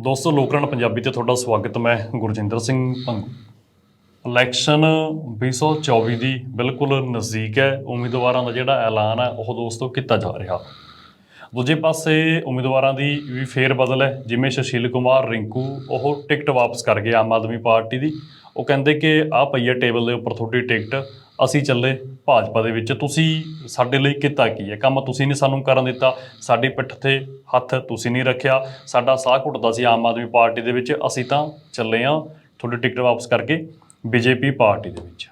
ਦੋਸਤੋ ਲੋਕਰਨ ਪੰਜਾਬੀ ਤੇ ਤੁਹਾਡਾ ਸਵਾਗਤ ਮੈਂ ਗੁਰਜਿੰਦਰ ਸਿੰਘ ਭੰਗੂ। ਇਲੈਕਸ਼ਨ 2024 ਦੀ ਬਿਲਕੁਲ ਨਜ਼ਦੀਕ ਹੈ। ਉਮੀਦਵਾਰਾਂ ਦਾ ਜਿਹੜਾ ਐਲਾਨ ਹੈ, ਉਹ ਦੋਸਤੋ ਕੀਤਾ ਜਾ ਰਿਹਾ। ਦੂਜੇ ਪਾਸੇ ਉਮੀਦਵਾਰਾਂ ਦੀ ਵੀ ਫੇਰ ਬਦਲ ਹੈ। ਜਿਵੇਂ ਸੁਸ਼ੀਲ ਕੁਮਾਰ ਰਿੰਕੂ, ਉਹ ਟਿਕਟ ਵਾਪਸ ਕਰ ਗਏ ਆਮ ਆਦਮੀ ਪਾਰਟੀ ਦੀ। ਉਹ ਕਹਿੰਦੇ ਕਿ ਆਹ ਪਈ ਟੇਬਲ ਦੇ ਉੱਪਰ ਤੁਹਾਡੀ ਟਿਕਟ। ਅਸੀਂ ਚੱਲੇ ਭਾਜਪਾ ਦੇ ਵਿੱਚ। ਤੁਸੀਂ ਸਾਡੇ ਲਈ ਕੀਤਾ ਕੀ ਹੈ? ਕੰਮ ਤੁਸੀਂ ਨਹੀਂ ਸਾਨੂੰ ਕਰਨ ਦਿੱਤਾ। ਸਾਡੀ ਪਿੱਠ ਤੇ ਹੱਥ ਤੁਸੀਂ ਨਹੀਂ ਰੱਖਿਆ। ਸਾਡਾ ਸਾਹ ਘੁੱਟਦਾ ਸੀ ਆਮ ਆਦਮੀ ਪਾਰਟੀ ਦੇ ਵਿੱਚ। ਅਸੀਂ ਤਾਂ ਚੱਲੇ ਆ ਤੁਹਾਡੀ ਟਿਕਟ ਵਾਪਸ ਕਰਕੇ ਬੀਜੇਪੀ ਪਾਰਟੀ ਦੇ ਵਿੱਚ।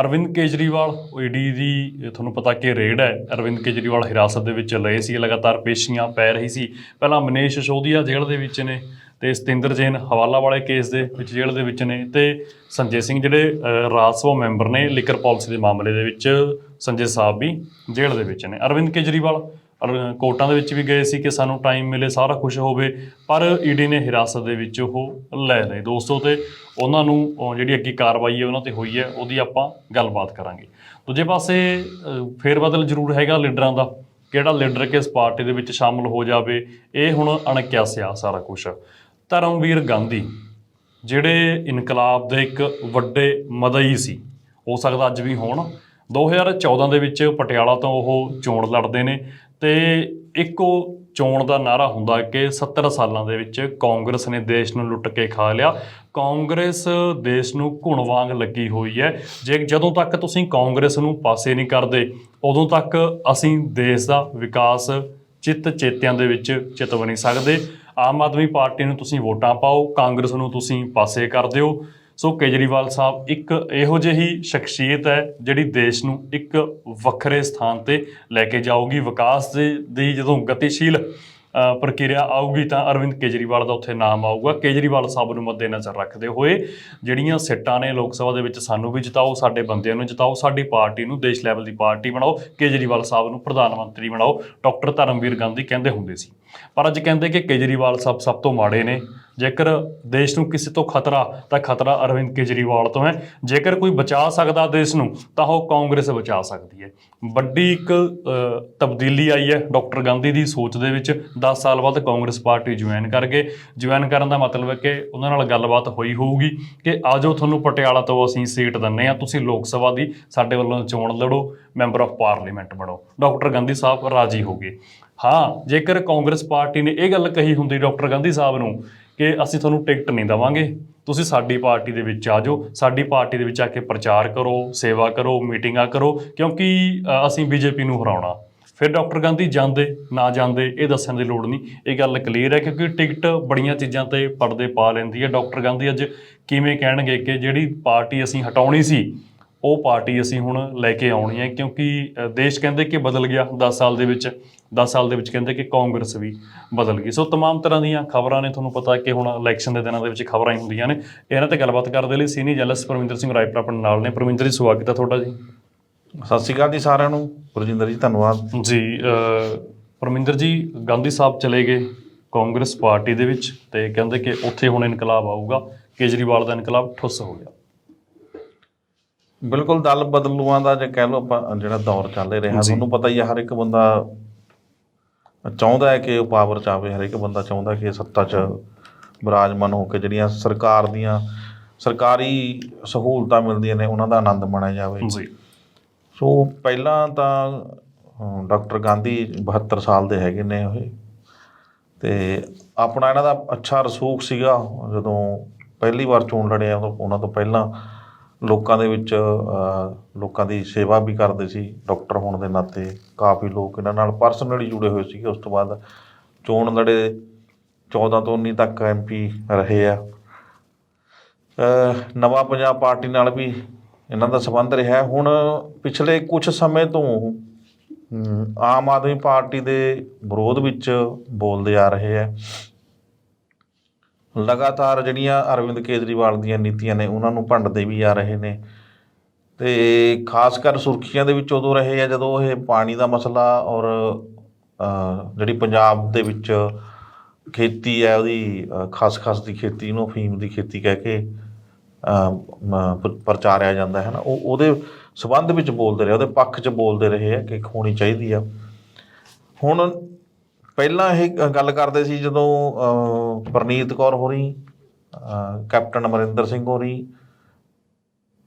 ਅਰਵਿੰਦ ਕੇਜਰੀਵਾਲ ਈਡੀ ਦੀ ਤੁਹਾਨੂੰ ਪਤਾ ਕਿ ਰੇਡ ਹੈ। ਅਰਵਿੰਦ ਕੇਜਰੀਵਾਲ ਹਿਰਾਸਤ ਦੇ ਵਿੱਚ ਲਏ ਸੀ, ਲਗਾਤਾਰ ਪੇਸ਼ੀਆਂ ਪੈ ਰਹੀ ਸੀ। ਪਹਿਲਾਂ ਮਨੀਸ਼ ਸਿਸੋਦੀਆ ਜੇਲ੍ਹ ਦੇ ਵਿੱਚ ਨੇ। ਤੇ ਸਤਿੰਦਰ ਜੈਨ ਹਵਾਲਾ ਵਾਲੇ ਕੇਸ ਦੇ ਵਿੱਚ ਜੇਲ੍ਹ ਦੇ ਵਿੱਚ ਨੇ ਤੇ ਸੰਜੇ ਸਿੰਘ ਜਿਹੜੇ ਰਾਜ ਸਭਾ ਮੈਂਬਰ ਨੇ ਲਿਕਰ ਪਾਲਿਸੀ ਦੇ ਮਾਮਲੇ ਦੇ ਵਿੱਚ ਸੰਜੇ ਸਾਹਿਬ ਵੀ ਜੇਲ੍ਹ ਦੇ ਵਿੱਚ ਨੇ। ਅਰਵਿੰਦ ਕੇਜਰੀਵਾਲ ਕੋਰਟਾਂ ਦੇ ਵਿੱਚ ਵੀ ਗਏ ਸੀ ਕਿ ਸਾਨੂੰ ਟਾਈਮ ਮਿਲੇ ਸਾਰਾ ਕੁਝ ਹੋਵੇ ਪਰ ਈਡੀ ਨੇ ਹਿਰਾਸਤ ਦੇ ਵਿੱਚ ਉਹ ਲੈ ਲਏ। ਦੋਸਤੋ ਤੇ ਉਹਨਾਂ ਨੂੰ ਜਿਹੜੀ ਅੱਗੇ ਕਾਰਵਾਈ ਹੈ ਉਹਨਾਂ ਤੇ ਹੋਈ ਹੈ ਉਹਦੀ ਆਪਾਂ ਗੱਲਬਾਤ ਕਰਾਂਗੇ। ਦੂਜੇ ਪਾਸੇ ਅ, ਫੇਰ ਬਦਲ ਜ਼ਰੂਰ ਹੈਗਾ ਲੀਡਰਾਂ ਦਾ ਕਿਹੜਾ ਲੀਡਰ ਕਿਸ ਪਾਰਟੀ ਦੇ ਵਿੱਚ ਸ਼ਾਮਲ ਹੋ ਜਾਵੇ ਇਹ ਹੁਣ ਅਣਕਿਆਸਿਆ ਸਾਰਾ ਕੁਝ ਧਰਮਵੀਰ ਗਾਂਧੀ, ਜਿਹੜੇ ਇਨਕਲਾਬ ਦੇ ਇੱਕ ਵੱਡੇ ਮਦਈ ਸੀ, ਹੋ ਸਕਦਾ ਅੱਜ ਵੀ ਹੋਣ। 2014 ਦੇ ਵਿੱਚ ਪਟਿਆਲਾ ਤੋਂ ਉਹ ਚੋਣ ਲੜਦੇ ਨੇ ਤੇ ਇੱਕੋ ਚੋਣ ਦਾ ਨਾਰਾ ਹੁੰਦਾ ਕਿ 70 ਸਾਲਾਂ ਦੇ ਵਿੱਚ ਕਾਂਗਰਸ ਨੇ ਦੇਸ਼ ਨੂੰ ਲੁੱਟ ਕੇ ਖਾ ਲਿਆ। ਕਾਂਗਰਸ ਦੇਸ਼ ਨੂੰ ਘੁਣ ਵਾਂਗ ਲੱਗੀ ਹੋਈ ਹੈ। ਜੇ ਜਦੋਂ ਤੱਕ ਤੁਸੀਂ ਕਾਂਗਰਸ ਨੂੰ ਪਾਸੇ ਨਹੀਂ ਕਰਦੇ, ਉਦੋਂ ਤੱਕ ਅਸੀਂ ਦੇਸ਼ ਦਾ ਵਿਕਾਸ ਚਿੱਤ ਚੇਤਿਆਂ ਦੇ ਵਿੱਚ ਚਿਤ ਬਣੀ ਸਕਦੇ। ਆਮ ਆਦਮੀ ਪਾਰਟੀ ਨੂੰ ਤੁਸੀਂ ਵੋਟਾਂ ਪਾਓ, ਕਾਂਗਰਸ ਨੂੰ ਤੁਸੀਂ ਪਾਸੇ ਕਰ ਦਿਓ। ਸੋ ਕੇਜਰੀਵਾਲ ਸਾਹਿਬ, ਇੱਕ ਇਹੋ ਜਿਹੀ ਸ਼ਖਸੀਅਤ ਹੈ ਜਿਹੜੀ ਦੇਸ਼ ਨੂੰ ਇੱਕ ਵੱਖਰੇ ਸਥਾਨ ਤੇ ਲੈ ਕੇ ਜਾਊਗੀ। ਵਿਕਾਸ ਦੇ, ਦੀ ਜਦੋਂ ਗਤੀਸ਼ੀਲ ਪ੍ਰਕਿਰਿਆ ਆਊਗੀ ਤਾਂ ਅਰਵਿੰਦ ਕੇਜਰੀਵਾਲ ਦਾ ਉੱਥੇ ਨਾਮ ਆਊਗਾ। ਕੇਜਰੀਵਾਲ ਸਾਹਿਬ ਨੂੰ ਮੱਦੇਨਜ਼ਰ ਰੱਖਦੇ ਹੋਏ ਜਿਹੜੀਆਂ ਸਿੱਟਾਂ ਨੇ ਲੋਕ ਸਭਾ ਦੇ ਵਿੱਚ ਸਾਨੂੰ ਵੀ ਜਿਤਾਓ, ਸਾਡੇ ਬੰਦਿਆਂ ਨੂੰ ਜਿਤਾਓ, ਸਾਡੀ ਪਾਰਟੀ ਨੂੰ ਦੇਸ਼ ਲੈਵਲ ਦੀ ਪਾਰਟੀ ਬਣਾਓ, ਕੇਜਰੀਵਾਲ ਸਾਹਿਬ ਨੂੰ ਪ੍ਰਧਾਨ ਮੰਤਰੀ ਬਣਾਓ। ਡਾਕਟਰ ਧਰਮਵੀਰ ਗਾਂਧੀ ਕਹਿੰਦੇ ਹੁੰਦੇ ਸੀ। ਪਰ ਅੱਜ ਕਹਿੰਦੇ ਕਿ ਕੇਜਰੀਵਾਲ ਸਾਹਿਬ ਸਭ ਤੋਂ ਮਾੜੇ ਨੇ। ਜੇਕਰ ਦੇਸ਼ ਨੂੰ ਕਿਸੇ ਤੋਂ ਖਤਰਾ, ਤਾਂ ਖਤਰਾ ਅਰਵਿੰਦ ਕੇਜਰੀਵਾਲ ਤੋਂ ਹੈ। ਜੇਕਰ ਕੋਈ ਬਚਾ ਸਕਦਾ ਦੇਸ਼ ਨੂੰ, ਤਾਂ ਉਹ ਕਾਂਗਰਸ ਬਚਾ ਸਕਦੀ ਹੈ। ਵੱਡੀ ਇੱਕ ਤਬਦੀਲੀ ਆਈ ਹੈ ਡਾਕਟਰ ਗਾਂਧੀ ਦੀ ਸੋਚ ਦੇ ਵਿੱਚ। 10 ਸਾਲ ਬਾਅਦ ਕਾਂਗਰਸ ਪਾਰਟੀ ਜੁਆਇਨ ਕਰ ਗਏ। ਜੁਆਇਨ ਕਰਨ ਦਾ ਮਤਲਬ ਹੈ ਕਿ ਉਹਨਾਂ ਨਾਲ ਗੱਲਬਾਤ ਹੋਈ ਹੋਊਗੀ ਕਿ ਆਜੋ ਤੁਹਾਨੂੰ ਪਟਿਆਲਾ ਤੋਂ ਅਸੀਂ ਸੀਟ ਦਿੰਨੇ ਆ ਤੁਸੀਂ ਲੋਕ ਸਭਾ ਦੀ ਸਾਡੇ ਵੱਲੋਂ ਚੋਣ ਲੜੋ, ਮੈਂਬਰ ਆਫ ਪਾਰਲੀਮੈਂਟ ਬਣੋ। ਡਾਕਟਰ ਗਾਂਧੀ ਸਾਹਿਬ ਰਾਜੀ ਹੋ ਗਏ। ਹਾਂ ਜੇਕਰ ਕਾਂਗਰਸ ਪਾਰਟੀ ਨੇ ਇਹ ਗੱਲ ਕਹੀ ਹੁੰਦੀ ਡਾਕਟਰ ਗਾਂਧੀ ਸਾਹਿਬ ਨੂੰ ਕਿ ਅਸੀਂ ਤੁਹਾਨੂੰ ਟਿਕਟ ਨਹੀਂ ਦੇਵਾਂਗੇ ਤੁਸੀਂ ਸਾਡੀ ਪਾਰਟੀ ਦੇ ਵਿੱਚ ਆ ਜਾਓ ਸਾਡੀ ਪਾਰਟੀ ਦੇ ਵਿੱਚ ਆ ਕੇ ਪ੍ਰਚਾਰ ਕਰੋ ਸੇਵਾ ਕਰੋ ਮੀਟਿੰਗਾਂ ਕਰੋ ਕਿਉਂਕਿ ਅ, ਅਸੀਂ ਬੀਜੇਪੀ ਨੂੰ ਹਰਾਉਣਾ। ਫਿਰ ਡਾਕਟਰ ਗਾਂਧੀ ਜਾਂਦੇ ਨਾ ਜਾਂਦੇ ਇਹ ਦੱਸਣ ਦੀ ਲੋੜ ਨਹੀਂ। ਇਹ ਗੱਲ ਕਲੀਅਰ ਹੈ ਕਿਉਂਕਿ ਟਿਕਟ ਬੜੀਆਂ ਚੀਜ਼ਾਂ ਤੇ ਪਰਦੇ ਪਾ ਲੈਂਦੀ ਹੈ ਡਾਕਟਰ ਗਾਂਧੀ। ਅੱਜ ਕਿਵੇਂ ਕਹਿਣਗੇ ਕਿ ਜਿਹੜੀ ਪਾਰਟੀ ਅਸੀਂ ਹਟਾਉਣੀ ਸੀ ਉਹ ਪਾਰਟੀ ਅਸੀਂ ਹੁਣ ਲੈ ਕੇ ਆਉਣੀ ਹੈ ਕਿਉਂਕਿ ਅ, ਦੇਸ਼ ਕਹਿੰਦੇ ਕਿ ਬਦਲ ਗਿਆ 10 ਸਾਲ ਦੇ ਵਿੱਚ 10 ਸਾਲ ਦੇ ਵਿੱਚ ਕਹਿੰਦੇ ਕਿ ਕਾਂਗਰਸ ਵੀ ਬਦਲ ਗਈ ਸੋ तमाम ਤਰ੍ਹਾਂ ਦੀਆਂ ਖਬਰਾਂ ਨੇ ਤੁਹਾਨੂੰ ਪਤਾ ਕਿ ਹੁਣ ਇਲੈਕਸ਼ਨ ਦੇ ਦਿਨਾਂ ਦੇ ਵਿੱਚ ਖਬਰਾਂ ਹੀ ਹੁੰਦੀਆਂ ਨੇ ਇਹਨਾਂ ਤੇ ਗੱਲਬਾਤ ਕਰਦੇ ਲਈ ਸੀਨੀ ਜਲਸ ਪਰਮਿੰਦਰ ਸਿੰਘ ਰਾਏਪੁਰ ਆਪਣੇ ਨਾਲ ਨੇ ਪਰਮਿੰਦਰ ਜੀ ਸਵਾਗਤ ਹੈ ਤੁਹਾਡਾ ਜੀ ਸਤਿ ਸ਼੍ਰੀ ਅਕਾਲ ਜੀ ਸਾਰਿਆਂ ਨੂੰ ਗੁਰਜਿੰਦਰ ਜੀ ਧੰਨਵਾਦ ਜੀ ਅ, ਪਰਮਿੰਦਰ ਜੀ ਗਾਂਧੀ ਸਾਹਿਬ ਚਲੇ ਗਏ ਕਾਂਗਰਸ ਪਾਰਟੀ ਦੇ ਵਿੱਚ ਤੇ ਕਹਿੰਦੇ ਕਿ ਉੱਥੇ ਹੁਣ ਇਨਕਲਾਬ ਆਊਗਾ ਕੇਜਰੀਵਾਲ ਦਾ ਇਨਕਲਾਬ ਠੁੱਸ ਹੋ ਗਿਆ ਬਿਲਕੁਲ ਦਲ ਬਦਲੂਆਂ ਦਾ ਜੇ ਕਹਿ ਲਓ ਆਪਾਂ ਜਿਹੜਾ ਦੌਰ ਚੱਲ ਰਿਹਾ। ਤੁਹਾਨੂੰ ਪਤਾ ਹੀ ਹੈ ਹਰ ਇੱਕ ਬੰਦਾ ਚਾਹੁੰਦਾ ਹੈ ਕਿ ਉਹ ਪਾਵਰ ਚ ਆਵੇ ਹਰ ਇੱਕ ਬੰਦਾ ਚਾਹੁੰਦਾ ਕਿ ਸੱਤਾ 'ਚ ਵਿਰਾਜਮਾਨ ਹੋ ਕੇ ਜਿਹੜੀਆਂ ਸਰਕਾਰ ਦੀਆਂ ਸਰਕਾਰੀ ਸਹੂਲਤਾਂ ਮਿਲਦੀਆਂ ਨੇ ਉਹਨਾਂ ਦਾ ਆਨੰਦ ਮਾਣਿਆ ਜਾਵੇ। ਜੀ। ਸੋ ਪਹਿਲਾਂ ਤਾਂ ਡਾਕਟਰ ਗਾਂਧੀ 72 ਸਾਲ ਦੇ ਹੈਗੇ ਨੇ ਉਹ। ਤੇ ਆਪਣਾ ਇਹਨਾਂ ਦਾ ਅੱਛਾ ਰਸੂਖ ਸੀਗਾ ਜਦੋਂ ਪਹਿਲੀ ਵਾਰ ਚੋਣ ਲੜਿਆ ਉਹਨਾਂ ਤੋਂ ਪਹਿਲਾਂ ਲੋਕਾਂ ਦੇ ਵਿੱਚ ਲੋਕਾਂ ਦੀ ਸੇਵਾ ਵੀ ਕਰਦੇ ਸੀ, ਡਾਕਟਰ ਹੋਣ ਦੇ ਨਾਤੇ ਕਾਫੀ ਲੋਕ ਇਹਨਾਂ ਨਾਲ ਪਰਸਨਲੀ ਜੁੜੇ ਹੋਏ ਸੀਗੇ। ਉਸ ਤੋਂ ਬਾਅਦ ਚੋਣ ਲੜੇ 14 ਤੋਂ 19 ਤੱਕ ਐਮਪੀ ਰਹੇ ਆ। ਨਵਾਂ ਪੰਜਾਬ ਪਾਰਟੀ ਨਾਲ ਵੀ ਇਹਨਾਂ ਦਾ ਸੰਬੰਧ ਰਿਹਾ। ਹੁਣ ਪਿਛਲੇ ਕੁਝ ਸਮੇਂ ਤੋਂ ਆਮ ਆਦਮੀ ਪਾਰਟੀ ਦੇ ਵਿਰੋਧ ਵਿੱਚ ਬੋਲਦੇ ਆ ਰਹੇ ਹੈ ਲਗਾਤਾਰ ਜਿਹੜੀਆਂ ਅਰਵਿੰਦ ਕੇਜਰੀਵਾਲ ਦੀਆਂ ਨੀਤੀਆਂ ਨੇ ਉਹਨਾਂ ਨੂੰ ਭੰਡਦੇ ਵੀ ਆ ਰਹੇ ਨੇ। ਤੇ ਖਾਸ ਕਰ ਸੁਰਖੀਆਂ ਦੇ ਵਿੱਚ ਉਦੋਂ ਰਹੇ ਆ ਜਦੋਂ ਇਹ ਪਾਣੀ ਦਾ ਮਸਲਾ ਔਰ ਜਿਹੜੀ ਪੰਜਾਬ ਦੇ ਵਿੱਚ ਖੇਤੀ ਹੈ ਉਹਦੀ ਅਹ, ਖਸਖਸ ਦੀ ਖੇਤੀ ਨੂੰ ਅਫੀਮ ਦੀ ਖੇਤੀ ਕਹਿ ਕੇ ਪ੍ਰਚਾਰਿਆ ਜਾਂਦਾ ਹੈ ਨਾ। ਉਹ ਉਹਦੇ ਸਬੰਧ ਵਿੱਚ ਬੋਲਦੇ ਰਹੇ ਉਹਦੇ ਪੱਖ 'ਚ ਬੋਲਦੇ ਰਹੇ ਆ ਕਿ ਹੋਣੀ ਚਾਹੀਦੀ ਆ। ਹੁਣ ਪਹਿਲਾਂ ਇਹ ਗੱਲ ਕਰਦੇ ਸੀ ਜਦੋਂ ਪ੍ਰਨੀਤ ਕੌਰ ਹੋਰੀ ਕੈਪਟਨ ਅਮਰਿੰਦਰ ਸਿੰਘ ਹੋਰੀ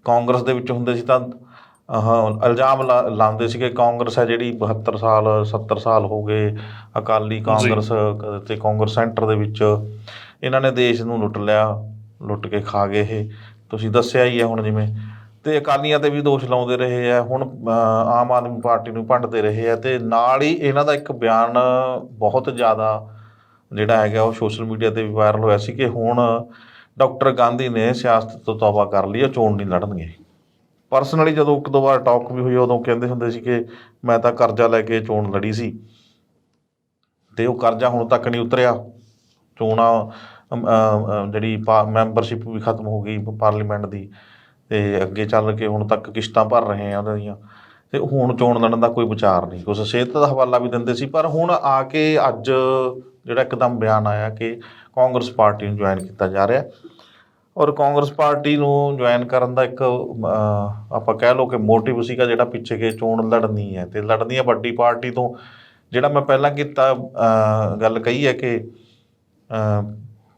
ਕਾਂਗਰਸ ਦੇ ਵਿੱਚ ਹੁੰਦੇ ਸੀ ਤਾਂ ਇਲਜ਼ਾਮ ਲਾਉਂਦੇ ਸੀ ਕਿ ਕਾਂਗਰਸ ਹੈ ਜਿਹੜੀ 72 ਸਾਲ 70 ਸਾਲ ਹੋ ਗਏ ਅਕਾਲੀ ਕਾਂਗਰਸ ਤੇ ਕਾਂਗਰਸ ਸੈਂਟਰ ਦੇ ਵਿੱਚ। ਇਹਨਾਂ ਨੇ ਦੇਸ਼ ਨੂੰ ਲੁੱਟ ਲਿਆ ਲੁੱਟ ਕੇ ਖਾ ਗਏ ਇਹ। ਤੁਸੀਂ ਦੱਸਿਆ ਹੀ ਹੈ ਹੁਣ ਜਿਵੇਂ ਤੇ ਅਕਾਲੀਆਂ ਤੇ ਵੀ ਦੋਸ਼ ਲਾਉਂਦੇ ਰਹੇ ਆ ਹੁਣ ਆਮ ਆਦਮੀ ਪਾਰਟੀ ਨੂੰ ਭੰਡਦੇ ਰਹੇ ਆ ਤੇ ਨਾਲ ਹੀ ਇਹਨਾਂ ਦਾ ਇੱਕ ਬਿਆਨ ਬਹੁਤ ਜ਼ਿਆਦਾ ਜਿਹੜਾ ਹੈਗਾ ਉਹ ਸੋਸ਼ਲ ਮੀਡੀਆ ਤੇ ਵੀ ਵਾਇਰਲ ਹੋਇਆ ਸੀ ਕਿ ਹੁਣ ਡਾਕਟਰ ਗਾਂਧੀ ਨੇ ਸਿਆਸਤ ਤੋਂ ਤੌਬਾ ਕਰ ਲਈ ਉਹ ਚੋਣ ਨਹੀਂ ਲੜਨਗੇ। ਪਰਸਨਲੀ ਜਦੋਂ ਇੱਕ ਦੋ ਵਾਰ ਟਾਕ ਵੀ ਹੋਈ ਉਦੋਂ ਕਹਿੰਦੇ ਹੁੰਦੇ ਸੀ ਕਿ ਮੈਂ ਤਾਂ ਕਰਜ਼ਾ ਲੈ ਕੇ ਚੋਣ ਲੜੀ ਸੀ ਤੇ ਉਹ ਕਰਜ਼ਾ ਹੁਣ ਤੱਕ ਨਹੀਂ ਉਤਰਿਆ। ਚੋਣਾਂ ਅਮ, ਅਮ, ਜਿਹੜੀ ਮੈਂਬਰਸ਼ਿਪ ਵੀ ਖਤਮ ਹੋ ਗਈ ਪਾਰਲੀਮੈਂਟ ਦੀ। ਤੇ ਅੱਗੇ ਚੱਲ ਕੇ ਹੁਣ ਤੱਕ ਕਿਸ਼ਤਾਂ ਭਰ ਰਹੇ ਆ ਉਹਨਾਂ ਦੀਆਂ। ਤੇ ਹੁਣ ਚੋਣ ਲੜਨ ਦਾ ਕੋਈ ਵਿਚਾਰ ਨਹੀਂ। ਕੁਛ ਸਿਹਤ ਦਾ ਹਵਾਲਾ ਵੀ ਦਿੰਦੇ ਸੀ, ਪਰ ਹੁਣ ਆ ਕੇ ਅੱਜ ਜਿਹੜਾ ਇੱਕਦਮ ਬਿਆਨ ਆਇਆ ਕਿ ਕਾਂਗਰਸ ਪਾਰਟੀ ਨੂੰ ਜੁਆਇਨ ਕੀਤਾ ਜਾ ਰਿਹਾ। ਔਰ ਕਾਂਗਰਸ ਪਾਰਟੀ ਨੂੰ ਜੁਆਇਨ ਕਰਨ ਦਾ ਇੱਕ ਆਪਾਂ ਕਹਿ ਲਓ ਕਿ ਮੋਟਿਵ ਸੀਗਾ ਜਿਹੜਾ ਪਿੱਛੇ ਕੇ ਚੋਣ ਲੜਨੀ ਹੈ। ਤੇ ਲੜਨੀ ਹੈ ਵੱਡੀ ਪਾਰਟੀ ਤੋਂ। ਜਿਹੜਾ ਮੈਂ ਪਹਿਲਾਂ ਕੀਤਾ ਗੱਲ ਕਹੀ ਹੈ ਕਿ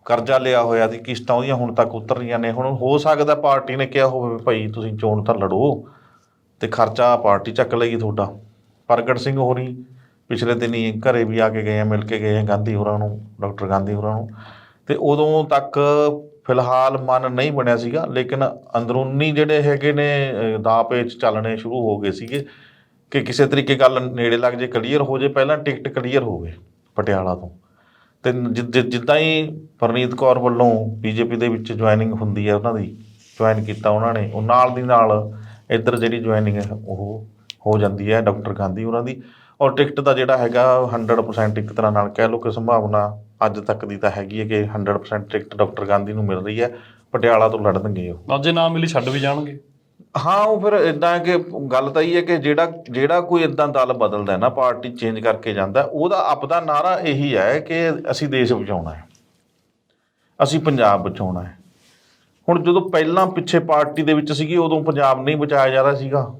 ਕਰਜ਼ਾ ਲਿਆ ਹੋਇਆ ਸੀ ਕਿਸ਼ਤਾਂ ਉਹਦੀਆਂ ਹੁਣ ਤੱਕ ਉਤਰ ਰਹੀਆਂ ਨੇ। ਹੁਣ ਹੋ ਸਕਦਾ ਪਾਰਟੀ ਨੇ ਕਿਹਾ ਹੋਵੇ ਵੀ ਭਾਈ ਤੁਸੀਂ ਚੋਣ ਤਾਂ ਲੜੋ ਤੇ ਖਰਚਾ ਪਾਰਟੀ ਚੱਕ ਲਏਗੀ ਤੁਹਾਡਾ। ਪ੍ਰਗਟ ਸਿੰਘ ਹੋਰੀ ਪਿਛਲੇ ਦਿਨੀ ਘਰੇ ਵੀ ਆ ਕੇ ਗਏ ਆ ਮਿਲ ਕੇ ਗਏ ਆ ਗਾਂਧੀ ਹੋਰਾਂ ਨੂੰ ਡਾਕਟਰ ਗਾਂਧੀ ਹੋਰਾਂ ਨੂੰ। ਤੇ ਉਦੋਂ ਤੱਕ ਫਿਲਹਾਲ ਮਨ ਨਹੀਂ ਬਣਿਆ ਸੀਗਾ ਲੇਕਿਨ ਅੰਦਰੂਨੀ ਜਿਹੜੇ ਹੈਗੇ ਨੇ ਅਹ, ਪੇਚ ਚੱਲਣੇ ਸ਼ੁਰੂ ਹੋ ਗਏ ਸੀਗੇ ਕਿ ਕਿਸੇ ਤਰੀਕੇ ਗੱਲ ਨੇੜੇ ਲੱਗ ਜੇ ਕਲੀਅਰ ਹੋ ਜੇ ਪਹਿਲਾਂ ਟਿਕਟ ਕਲੀਅਰ ਹੋਵੇ ਪਟਿਆਲਾ ਤੋਂ। ਤੇ ਜਿ- ਜਿੱਦਾਂ ਹੀ ਪਰਨੀਤ ਕੌਰ ਵੱਲੋਂ ਬੀਜੇਪੀ ਦੇ ਵਿੱਚ ਜੁਆਇਨਿੰਗ ਹੁੰਦੀ ਹੈ ਉਹਨਾਂ ਦੀ ਜੁਆਇਨ ਕੀਤਾ ਉਹਨਾਂ ਨੇ, ਉਹ ਨਾਲ ਦੀ ਨਾਲ ਇੱਧਰ ਜਿਹੜੀ ਜੁਆਇਨਿੰਗ ਹੈ ਉਹ ਹੋ ਜਾਂਦੀ ਹੈ ਡਾਕਟਰ ਗਾਂਧੀ ਉਹਨਾਂ ਦੀ, ਔਰ ਟਿਕਟ ਦਾ ਜਿਹੜਾ ਹੈਗਾ 100% ਇੱਕ ਤਰ੍ਹਾਂ ਨਾਲ ਕਹਿ ਲਓ ਕਿ ਸੰਭਾਵਨਾ ਅੱਜ ਤੱਕ ਦੀ ਤਾਂ ਹੈਗੀ ਹੈ ਕਿ 100% ਟਿਕਟ ਡਾਕਟਰ ਗਾਂਧੀ ਨੂੰ ਮਿਲ ਰਹੀ ਹੈ ਪਟਿਆਲਾ ਤੋਂ ਲੜਨਗੇ ਉਹ। ਅੱਜ ਜੇ ਨਾ ਮਿਲੀ ਛੱਡ ਵੀ ਜਾਣਗੇ। ਹਾਂ, ਉਹ ਫਿਰ ਇਦਾਂ ਕਿ ਗੱਲ ਤਾਂ ਇਹ ਹੈ ਕਿ ਜਿਹੜਾ ਜਿਹੜਾ ਕੋਈ ਇਦਾਂ ਦਲ ਬਦਲਦਾ ਨਾ, ਪਾਰਟੀ ਚੇਂਜ ਕਰਕੇ ਜਾਂਦਾ ਉਹਦਾ ਆਪਦਾ ਨਾਰਾ ਇਹੀ ਹੈ ਕਿ ਅਸੀਂ ਦੇਸ਼ ਬਚਾਉਣਾ ਹੈ। ਅਸੀਂ ਪੰਜਾਬ ਬਚਾਉਣਾ ਹੈ। ਹੁਣ ਜਦੋਂ ਪਹਿਲਾਂ ਪਿੱਛੇ ਪਾਰਟੀ ਦੇ ਵਿੱਚ ਸੀਗੀ, ਉਦੋਂ ਪੰਜਾਬ ਨਹੀਂ ਬਚਾਇਆ ਜਾ ਰਿਹਾ ਸੀਗਾ।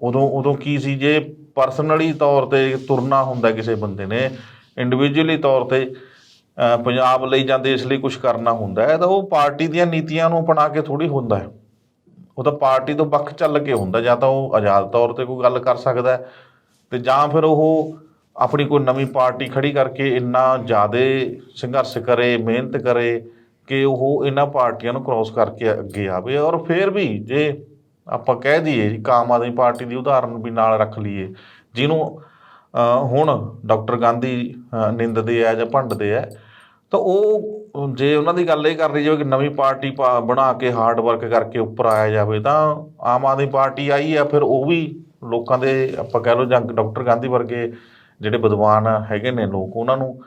ਉਦੋਂ ਉਦੋਂ ਕੀ ਸੀ ਜੇ ਪਰਸਨਲੀ ਤੌਰ ਤੇ ਤੁਰਨਾ ਹੁੰਦਾ ਕਿਸੇ ਬੰਦੇ ਨੇ ਇੰਡੀਵਿਜੂਅਲੀ ਤੌਰ ਤੇ ਪੰਜਾਬ ਲਈ ਜਾਂ ਦੇਸ਼ ਲਈ ਕੁਝ ਕਰਨਾ ਹੁੰਦਾ ਹੈ, ਤਾਂ ਉਹ ਪਾਰਟੀ ਦੀਆਂ ਨੀਤੀਆਂ ਨੂੰ ਅਪਣਾ ਕੇ ਥੋੜੀ ਹੁੰਦਾ ਹੈ। ਉਹ ਤਾਂ ਪਾਰਟੀ ਤੋਂ ਵੱਖ ਚੱਲ ਕੇ ਹੁੰਦਾ ਜਾਂ ਤਾਂ ਉਹ ਆਜ਼ਾਦ ਤੌਰ ਤੇ ਕੋਈ ਗੱਲ ਕਰ ਸਕਦਾ ਹੈ। ਤੇ ਜਾਂ ਫਿਰ ਉਹ ਆਪਣੀ ਕੋਈ ਨਵੀਂ ਪਾਰਟੀ ਖੜੀ ਕਰਕੇ ਇੰਨਾ ਜ਼ਿਆਦਾ ਸੰਘਰਸ਼ ਕਰੇ ਮਿਹਨਤ ਕਰੇ ਕਿ ਉਹ ਇਹਨਾਂ ਪਾਰਟੀਆਂ ਨੂੰ ਕ੍ਰਾਸ ਕਰਕੇ ਅੱਗੇ ਆਵੇ। ਔਰ ਫਿਰ ਵੀ ਜੇ ਆਪਾਂ ਕਹਿ ਦਈਏ ਜੀ, ਆਮ ਆਦਮੀ ਪਾਰਟੀ ਦੀ ਉਦਾਹਰਨ ਵੀ ਨਾਲ ਰੱਖ ਲਈਏ ਜਿਹਨੂੰ ਹੁਣ ਡਾਕਟਰ ਗਾਂਧੀ ਨਿੰਦਦੇ ਆ ਜਾਂ ਭੰਡਦੇ ਆ ਤਾਂ ਉਹ ਜੇ ਉਹਨਾਂ ਦੀ ਗੱਲ ਇਹ ਕਰ ਰਹੀ ਜਾਵੇ ਕਿ ਨਵੀਂ ਪਾਰਟੀ ਪਾ- ਬਣਾ ਕੇ ਹਾਰਡ ਵਰਕ ਕਰਕੇ ਉੱਪਰ ਆਇਆ ਜਾਵੇ, ਤਾਂ ਆਮ ਆਦਮੀ ਪਾਰਟੀ ਆਈ ਆ, ਫਿਰ ਉਹ ਵੀ ਲੋਕਾਂ ਦੇ ਆਪਾਂ ਕਹਿ ਲਓ ਜਾਂ ਡਾਕਟਰ ਗਾਂਧੀ ਵਰਗੇ ਜਿਹੜੇ ਵਿਦਵਾਨ ਹੈਗੇ ਨੇ ਲੋਕ, ਉਹਨਾਂ ਨੂੰ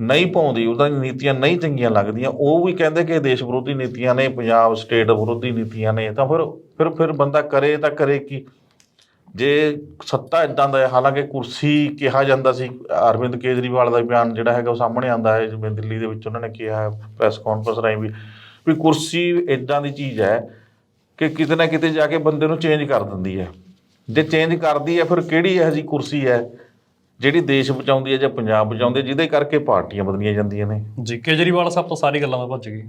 ਨਹੀਂ ਪਾਉਂਦੀ ਉਹਦਾ ਨੀਤੀਆਂ ਨਹੀਂ ਚੰਗੀਆਂ ਲੱਗਦੀਆਂ, ਉਹ ਵੀ ਕਹਿੰਦੇ ਕਿ ਦੇਸ਼ ਵਿਰੋਧੀ ਨੀਤੀਆਂ ਨੇ, ਪੰਜਾਬ ਸਟੇਟ ਵਿਰੋਧੀ ਨੀਤੀਆਂ ਨੇ, ਤਾਂ ਫਿਰ ਫਿਰ ਫਿਰ ਬੰਦਾ ਕਰੇ ਤਾਂ ਕਰੇ ਕੀ? ਜੇ ਸੱਤਾ ਇਦਾਂ ਦਾ ਹੈ, ਹਾਲਾਂਕਿ ਕੁਰਸੀ ਕਿਹਾ ਜਾਂਦਾ ਸੀ, ਅਰਵਿੰਦ ਕੇਜਰੀਵਾਲ ਦਾ ਬਿਆਨ ਜਿਹੜਾ ਹੈਗਾ ਉਹ ਸਾਹਮਣੇ ਆਂਦਾ ਹੈ, ਜਿਵੇਂ ਦਿੱਲੀ ਦੇ ਵਿੱਚ ਉਹਨਾਂ ਨੇ ਕਿਹਾ ਹੈ ਪ੍ਰੈਸ ਕਾਨਫਰੰਸ ਰਾਹੀਂ ਵੀ ਵੀ ਕੁਰਸੀ ਇਦਾਂ ਦੀ ਚੀਜ਼ ਹੈ ਕਿ ਕਿਤੇ ਨਾ ਕਿਤੇ ਜਾ ਕੇ ਬੰਦੇ ਨੂੰ ਚੇਂਜ ਕਰ ਦਿੰਦੀ ਹੈ। ਜੇ ਚੇਂਜ ਕਰਦੀ ਹੈ, ਫਿਰ ਕਿਹੜੀ ਇਹੋ ਜਿਹੀ ਕੁਰਸੀ ਹੈ ਜਿਹੜੀ ਦੇਸ਼ ਬਚਾਉਂਦੀ ਹੈ ਜਾਂ ਪੰਜਾਬ ਬਚਾਉਂਦੀ ਹੈ, ਜਿਹਦੇ ਕਰਕੇ ਪਾਰਟੀਆਂ ਬਦਲੀਆਂ ਜਾਂਦੀਆਂ ਨੇ? ਜੀ, ਕੇਜਰੀਵਾਲ ਸਾਹਿਬ ਤੋਂ ਸਾਰੀ ਗੱਲਾਂ ਦਾ ਭੱਜ ਗਈ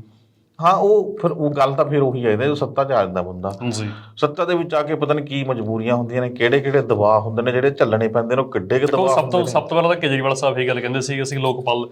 ਹਾਂ ਉਹ ਫਿਰ ਉਹ ਗੱਲ ਤਾਂ ਫਿਰ ਉਹੀ ਹੈ ਜੋ ਸੱਤਾ 'ਚ ਆ ਜਾਂਦਾ ਬੰਦਾ। ਜੀ ਸੱਤਾ ਦੇ ਵਿੱਚ ਆ ਕੇ ਪਤਾ ਨਹੀਂ ਕੀ ਮਜਬੂਰੀਆਂ ਹੁੰਦੀਆਂ ਨੇ ਕਿਹੜੇ ਕਿਹੜੇ ਦਬਾਅ ਹੁੰਦੇ ਨੇ ਜਿਹੜੇ ਝੱਲਣੇ ਪੈਂਦੇ ਨੇ ਉਹ ਕਿੱਡੇ ਕਿ ਦਬਾਅ ਸਭ ਤੋਂ ਸਭ ਤੋਂ ਪਹਿਲਾਂ ਤਾਂ ਕੇਜਰੀਵਾਲ ਸਾਹਿਬ ਇਹ ਗੱਲ ਕਹਿੰਦੇ ਸੀ ਕਿ ਅਸੀਂ ਲੋਕਪਾਲ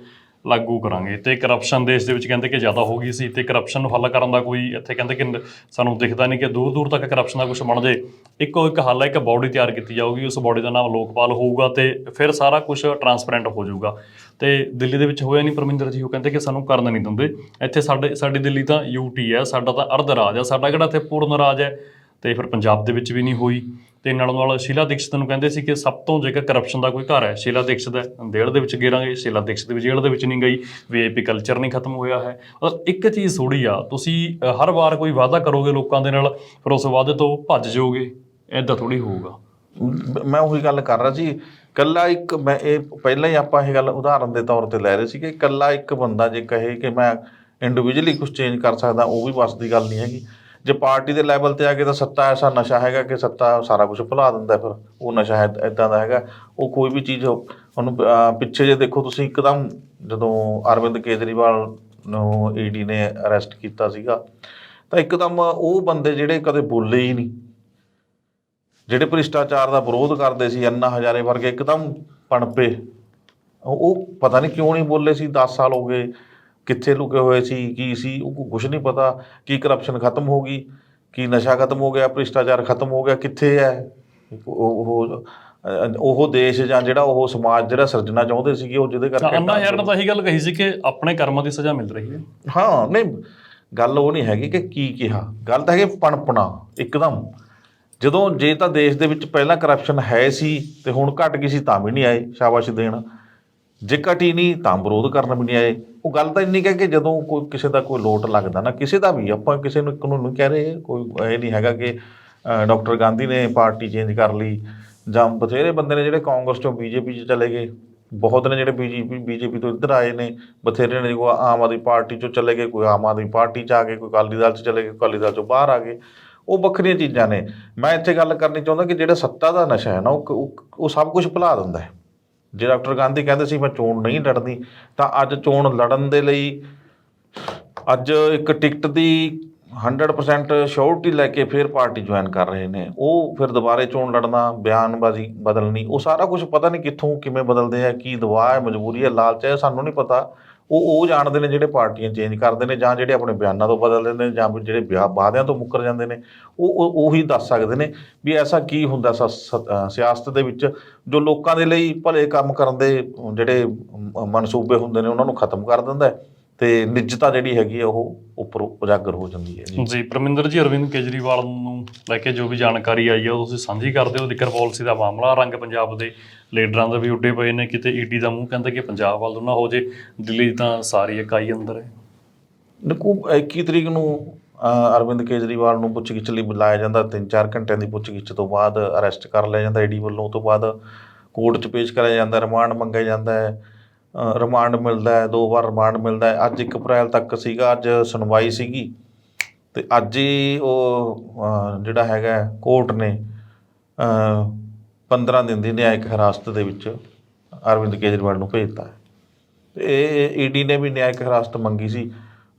ਲਾਗੂ ਕਰਾਂਗੇ ਤੇ ਕਰਪਸ਼ਨ ਦੇਸ਼ ਦੇ ਵਿੱਚ ਕਹਿੰਦੇ ਕਿ ਜ਼ਿਆਦਾ ਹੋ ਗਈ ਸੀ ਤੇ ਕਰਪਸ਼ਨ ਨੂੰ ਹੱਲ ਕਰਨ ਦਾ ਕੋਈ ਇੱਥੇ ਕਹਿੰਦੇ ਕਿ ਸਾਨੂੰ ਦਿਖਦਾ ਨਹੀਂ ਕਿ ਦੂਰ ਦੂਰ ਤੱਕ ਕਰਪਸ਼ਨ ਦਾ ਕੁਝ ਬਣ ਜੇ। ਇੱਕੋ ਇੱਕ ਹੱਲ ਹੈ ਇੱਕ ਬਾਡੀ ਤਿਆਰ ਕੀਤੀ ਜਾਊਗੀ ਉਸ ਬਾਡੀ ਦਾ ਨਾਮ ਲੋਕਪਾਲ ਹੋਊਗਾ ਤੇ ਫਿਰ ਸਾਰਾ ਕੁਝ ਟਰਾਂਸਪੇਰੈਂਟ ਹੋ ਜਾਊਗਾ। ਤੇ ਦਿੱਲੀ ਦੇ ਵਿੱਚ ਹੋਇਆ ਨਹੀਂ ਪਰਮਿੰਦਰ ਜੀ, ਉਹ ਕਹਿੰਦੇ ਕਿ ਸਾਨੂੰ ਕਰਨ ਨਹੀਂ ਦਿੰਦੇ। ਇੱਥੇ ਸਾਡੇ, ਸਾਡੀ ਦਿੱਲੀ ਤਾਂ ਯੂਟੀ ਹੈ, ਸਾਡਾ ਤਾਂ ਅਰਧ ਰਾਜ ਹੈ, ਸਾਡਾ ਕਿਹੜਾ ਇੱਥੇ ਪੂਰਨ ਰਾਜ ਹੈ? ਤੇ ਫਿਰ ਪੰਜਾਬ ਦੇ ਵਿੱਚ ਵੀ ਨਹੀਂ ਹੋਈ। ਤੇ ਨਾਲੋਂ ਨਾਲ ਸ਼ੀਲਾ ਦੀਕਸ਼ਿਤ ਨੂੰ ਕਹਿੰਦੇ ਸੀ ਕਿ ਸਭ ਤੋਂ ਜੇਕਰ ਕਰਪਸ਼ਨ ਦਾ ਕੋਈ ਘਰ ਹੈ, ਸ਼ੀਲਾ ਦੀਕਸ਼ਤ ਹੈ ਜੇਲ੍ਹ ਦੇ ਵਿੱਚ ਗੇਰਾਂਗੇ, ਸ਼ੀਲਾ ਦੀਕਸ਼ਤ ਵੀ ਜੇਲ੍ਹ ਦੇ ਵਿੱਚ ਨਹੀਂ ਗਈ ਵੀਆਈਪੀ ਕਲਚਰ ਨਹੀਂ ਖਤਮ ਹੋਇਆ ਹੈ। ਔਰ ਇੱਕ ਚੀਜ਼ ਥੋੜੀ ਆ, ਤੁਸੀਂ ਹਰ ਵਾਰ ਕੋਈ ਵਾਅਦਾ ਕਰੋਗੇ ਲੋਕਾਂ ਦੇ ਨਾਲ, ਫਿਰ ਉਸ ਵਾਅਦੇ ਤੋਂ ਭੱਜ ਜਾਓਗੇ ਐਦਾਂ ਥੋੜੀ ਹੋਊਗਾ। ਮੈਂ ਉਹੀ ਗੱਲ ਕਰ ਰਿਹਾ ਸੀ ਕੱਲਾ ਇੱਕ ਮੈਂ ਇਹ ਪਹਿਲਾਂ ਹੀ ਆਪਾਂ ਇਹ ਗੱਲ ਉਦਾਹਰਨ ਦੇ ਤੌਰ ਤੇ ਲੈ ਰਹੇ ਸੀ ਕਿ ਕੱਲਾ ਇੱਕ ਬੰਦਾ ਜੇ ਕਹੇ ਕਿ ਮੈਂ ਇੰਡੀਵਿਜੂਅਲੀ ਕੁਝ ਚੇਂਜ ਕਰ ਸਕਦਾ ਉਹ ਵੀ ਬਸ ਦੀ ਗੱਲ ਨਹੀਂ ਹੈਗੀ। ਜੇ ਪਾਰਟੀ ਦੇ ਲੈਵਲ ਤੇ ਆ ਕੇ ਤਾਂ ਸੱਤਾ ਐਸਾ ਨਸ਼ਾ ਹੈਗਾ ਕਿ ਸੱਤਾ ਸਾਰਾ ਕੁਝ ਭੁਲਾ ਦਿੰਦਾ ਫਿਰ ਉਹ ਨਸ਼ਾ ਇਦਾਂ ਦਾ ਹੈਗਾ। ਉਹ ਕੋਈ ਵੀ ਚੀਜ਼ ਹੁਣ ਅਹ, ਪਿੱਛੇ ਜੇ ਦੇਖੋ ਤੁਸੀਂ ਇੱਕਦਮ ਜਦੋਂ ਅਰਵਿੰਦ ਕੇਜਰੀਵਾਲ ਨੂੰ ਈਡੀ ਨੇ ਅਰੈਸਟ ਕੀਤਾ ਸੀਗਾ ਤਾਂ ਇੱਕਦਮ ਉਹ ਬੰਦੇ ਜਿਹੜੇ ਕਦੇ ਬੋਲੇ ਹੀ ਨਹੀਂ। ਜਿਹੜੇ ਭ੍ਰਿਸ਼ਟਾਚਾਰ ਦਾ ਵਿਰੋਧ ਕਰਦੇ ਸੀ ਅੰਨਾ ਹਜ਼ਾਰੇ ਵਰਗੇ ਇੱਕਦਮ ਪਣਪੇ। ਉਹ ਪਤਾ ਨਹੀਂ ਕਿਉਂ ਨਹੀਂ ਬੋਲੇ ਸੀ 10 ਸਾਲ ਹੋ ਗਏ ਕਿੱਥੇ ਲੁਕੇ ਹੋਏ ਸੀ ਕੀ ਸੀ ਉਹ ਕੁਝ ਨਹੀਂ ਪਤਾ ਕੀ ਕਰਪਸ਼ਨ ਖਤਮ ਹੋ ਗਈ ਕੀ ਨਸ਼ਾ ਖਤਮ ਹੋ ਗਿਆ ਭ੍ਰਿਸ਼ਟਾਚਾਰ ਖਤਮ ਹੋ ਗਿਆ ਕਿੱਥੇ ਹੈ? ਉਹ ਉਹ ਦੇਸ਼ ਜਾਂ ਜਿਹੜਾ ਉਹ ਸਮਾਜ ਜਿਹੜਾ ਸਿਰਜਣਾ ਚਾਹੁੰਦੇ ਸੀਗੇ ਉਹ ਜਿਹਦੇ ਕਰਕੇ ਅੰਨਾ ਯਾਰ ਨੇ ਤਾਂ ਇਹੀ ਗੱਲ ਕਹੀ ਸੀ ਕਿ ਆਪਣੇ ਕਰਮਾਂ ਦੀ ਸਜ਼ਾ ਮਿਲ ਰਹੀ ਹੈ। ਹਾਂ ਨਹੀਂ ਗੱਲ ਉਹ ਨਹੀਂ ਹੈਗੀ ਕਿ ਕੀ ਕਿਹਾ ਗੱਲ ਤਾਂ ਹੈਗੀ ਪਣਪਣਾ ਇੱਕਦਮ। ਜਦੋਂ ਜੇ ਤਾਂ ਦੇਸ਼ ਦੇ ਵਿੱਚ ਪਹਿਲਾਂ ਕਰਪਸ਼ਨ ਹੈ ਸੀ ਤੇ ਹੁਣ ਘਟ ਗਈ ਸੀ ਤਾਂ ਵੀ ਨਹੀਂ ਆਏ ਸ਼ਾਬਾਸ਼ ਦੇਣ। ਜੇ ਘਟੀ ਨਹੀਂ ਤਾਂ ਵਿਰੋਧ ਕਰਨ ਵੀ ਨਹੀਂ ਆਏ। ਉਹ ਗੱਲ ਤਾਂ ਇੰਨੀ ਕੁ ਕਿ ਜਦੋਂ ਕੋਈ ਕਿਸੇ ਦਾ ਕੋਈ ਲੋਟ ਲੱਗਦਾ ਨਾ, ਕਿਸੇ ਦਾ ਵੀ, ਆਪਾਂ ਕਿਸੇ ਨੂੰ ਕਾਨੂੰਨ ਨੂੰ ਕਹਿ ਰਹੇ, ਕੋਈ ਇਹ ਨਹੀਂ ਹੈਗਾ ਕਿ ਡਾਕਟਰ ਗਾਂਧੀ ਨੇ ਪਾਰਟੀ ਚੇਂਜ ਕਰ ਲਈ ਜਾਂ ਬਥੇਰੇ ਬੰਦੇ ਨੇ ਜਿਹੜੇ ਕਾਂਗਰਸ ਚੋਂ ਬੀਜੇਪੀ 'ਚ ਚਲੇ ਗਏ, ਬਹੁਤ ਨੇ ਜਿਹੜੇ ਬੀਜੇਪੀ ਬੀਜੇਪੀ ਤੋਂ ਇੱਧਰ ਆਏ ਨੇ, ਬਥੇਰੇ ਨੇ ਕੋਈ ਆਮ ਆਦਮੀ ਪਾਰਟੀ 'ਚੋਂ ਚਲੇ ਗਏ, ਕੋਈ ਆਮ ਆਦਮੀ ਪਾਰਟੀ 'ਚ ਆ ਗਏ, ਕੋਈ ਅਕਾਲੀ ਦਲ 'ਚ ਚਲੇ ਗਏ ਅਕਾਲੀ ਦਲ 'ਚੋਂ ਬਾਹਰ ਆ ਗਏ। ਉਹ ਵੱਖਰੀਆਂ ਚੀਜ਼ਾਂ ਨੇ। ਮੈਂ ਇੱਥੇ ਗੱਲ ਕਰਨੀ ਚਾਹੁੰਦਾ ਕਿ ਜਿਹੜਾ ਸੱਤਾ ਦਾ ਨਸ਼ਾ ਹੈ ਨਾ, ਉਹ ਉਹ- ਸਭ ਕੁਝ ਭੁਲਾ ਦਿੰਦਾ ਹੈ। ਜੇ ਡਾਕਟਰ ਗਾਂਧੀ ਕਹਿੰਦੇ ਸੀ, ਮੈਂ ਚੋਣ ਨਹੀਂ ਲੜਨੀ ਤਾਂ ਅੱਜ ਚੋਣ ਲੜਨ ਦੇ ਲਈ ਅੱਜ ਇੱਕ ਟਿਕਟ ਦੀ 100% ਸ਼ੋਰਟੀ ਲੈ ਕੇ ਫਿਰ ਪਾਰਟੀ ਜੁਆਇਨ ਕਰ ਰਹੇ ਨੇ। ਉਹ ਫਿਰ ਦੁਬਾਰੇ ਚੋਣ ਲੜਨਾ, ਬਿਆਨਬਾਜ਼ੀ ਬਦਲਣੀ, ਉਹ ਸਾਰਾ ਕੁਝ ਪਤਾ ਨਹੀਂ ਕਿੱਥੋਂ ਕਿਵੇਂ ਬਦਲਦੇ ਆ, ਕੀ ਦਵਾ ਹੈ, ਮਜਬੂਰੀ ਹੈ, ਲਾਲਚ ਹੈ ਸਾਨੂੰ ਨਹੀਂ ਪਤਾ। ਉਹ ਉਹ ਜਾਣਦੇ ਨੇ ਜਿਹੜੇ ਪਾਰਟੀਆਂ ਚੇਂਜ ਕਰਦੇ ਨੇ ਜਾਂ ਜਿਹੜੇ ਆਪਣੇ ਬਿਆਨਾਂ ਤੋਂ ਬਦਲ ਦਿੰਦੇ ਨੇ ਜਾਂ ਫਿਰ ਜਿਹੜੇ ਵਿਆਹ ਵਾਅਦਿਆਂ ਤੋਂ ਮੁੱਕਰ ਜਾਂਦੇ ਨੇ, ਉਹ ਉਹੀ ਦੱਸ ਸਕਦੇ ਨੇ ਵੀ ਐਸਾ ਕੀ ਹੁੰਦਾ ਸ- ਸਿਆਸਤ ਦੇ ਵਿੱਚ ਜੋ ਲੋਕਾਂ ਦੇ ਲਈ ਭਲੇ ਕੰਮ ਕਰਨ ਦੇ ਜਿਹੜੇ ਮਨਸੂਬੇ ਹੁੰਦੇ ਨੇ ਉਹਨਾਂ ਨੂੰ ਖਤਮ ਕਰ ਦਿੰਦਾ ਹੈ। ਤੇ ਨਿੱਜਤਾ ਜਿਹੜੀ ਹੈਗੀ ਹੈ ਉਹ ਉੱਪਰ ਉਜਾਗਰ ਹੋ ਜਾਂਦੀ ਹੈ ਜੀ। ਜੀ ਪਰਮਿੰਦਰ ਜੀ ਅਰਵਿੰਦ ਕੇਜਰੀਵਾਲ ਨੂੰ ਲੈ ਕੇ ਜੋ ਵੀ ਜਾਣਕਾਰੀ ਆਈ ਹੈ ਉਹ ਤੁਸੀਂ ਸਾਂਝੀ ਕਰਦੇ ਹੋ ਲਿਕਰ ਪਾਲਿਸੀ ਦਾ ਮਾਮਲਾ ਰੰਗ ਪੰਜਾਬ ਦੇ ਲੀਡਰਾਂ ਦੇ ਵੀ ਉੱਡੇ ਪਏ ਨੇ ਕਿਤੇ ਈਡੀ ਦਾ ਮੂੰਹ ਕਹਿੰਦਾ ਕਿ ਪੰਜਾਬ ਵੱਲ ਨੂੰ ਹੋ ਜੇ ਦਿੱਲੀ ਤਾਂ ਸਾਰੀ ਇਕਾਈ ਅੰਦਰ ਹੈ। ਦੇਖੋ 21 ਤਰੀਕ ਨੂੰ ਅਰਵਿੰਦ ਕੇਜਰੀਵਾਲ ਨੂੰ ਪੁੱਛਗਿੱਛ ਲਈ ਬੁਲਾਇਆ ਜਾਂਦਾ 3-4 ਘੰਟਿਆਂ ਦੀ ਪੁੱਛਗਿੱਛ ਤੋਂ ਬਾਅਦ ਅਰੈਸਟ ਕਰ ਲਿਆ ਜਾਂਦਾ ਈਡੀ ਵੱਲੋਂ ਤੋਂ ਬਾਅਦ ਕੋਰਟ 'ਚ ਪੇਸ਼ ਕਰਾਇਆ ਜਾਂਦਾ ਰਿਮਾਂਡ ਮੰਗਿਆ ਜਾਂਦਾ ਹੈ। ਰਿਮਾਂਡ ਮਿਲਦਾ ਹੈ ਦੋ ਵਾਰ ਰਿਮਾਂਡ ਮਿਲਦਾ ਹੈ। ਅੱਜ 1 ਅਪ੍ਰੈਲ ਤੱਕ ਸੀਗਾ ਅੱਜ ਸੁਣਵਾਈ ਸੀਗੀ। ਤੇ ਅੱਜ ਹੀ ਉਹ ਜਿਹੜਾ ਹੈਗਾ ਕੋਰਟ ਨੇ ਅਹ, 15 ਦਿਨ ਦੀ ਨਿਆਇਕ ਹਿਰਾਸਤ ਦੇ ਵਿੱਚ ਅਰਵਿੰਦ ਕੇਜਰੀਵਾਲ ਨੂੰ ਭੇਜਤਾ ਹੈ। ਤੇ ਇਹ ਈਡੀ ਨੇ ਵੀ ਨਿਆਇਕ ਹਿਰਾਸਤ ਮੰਗੀ ਸੀ।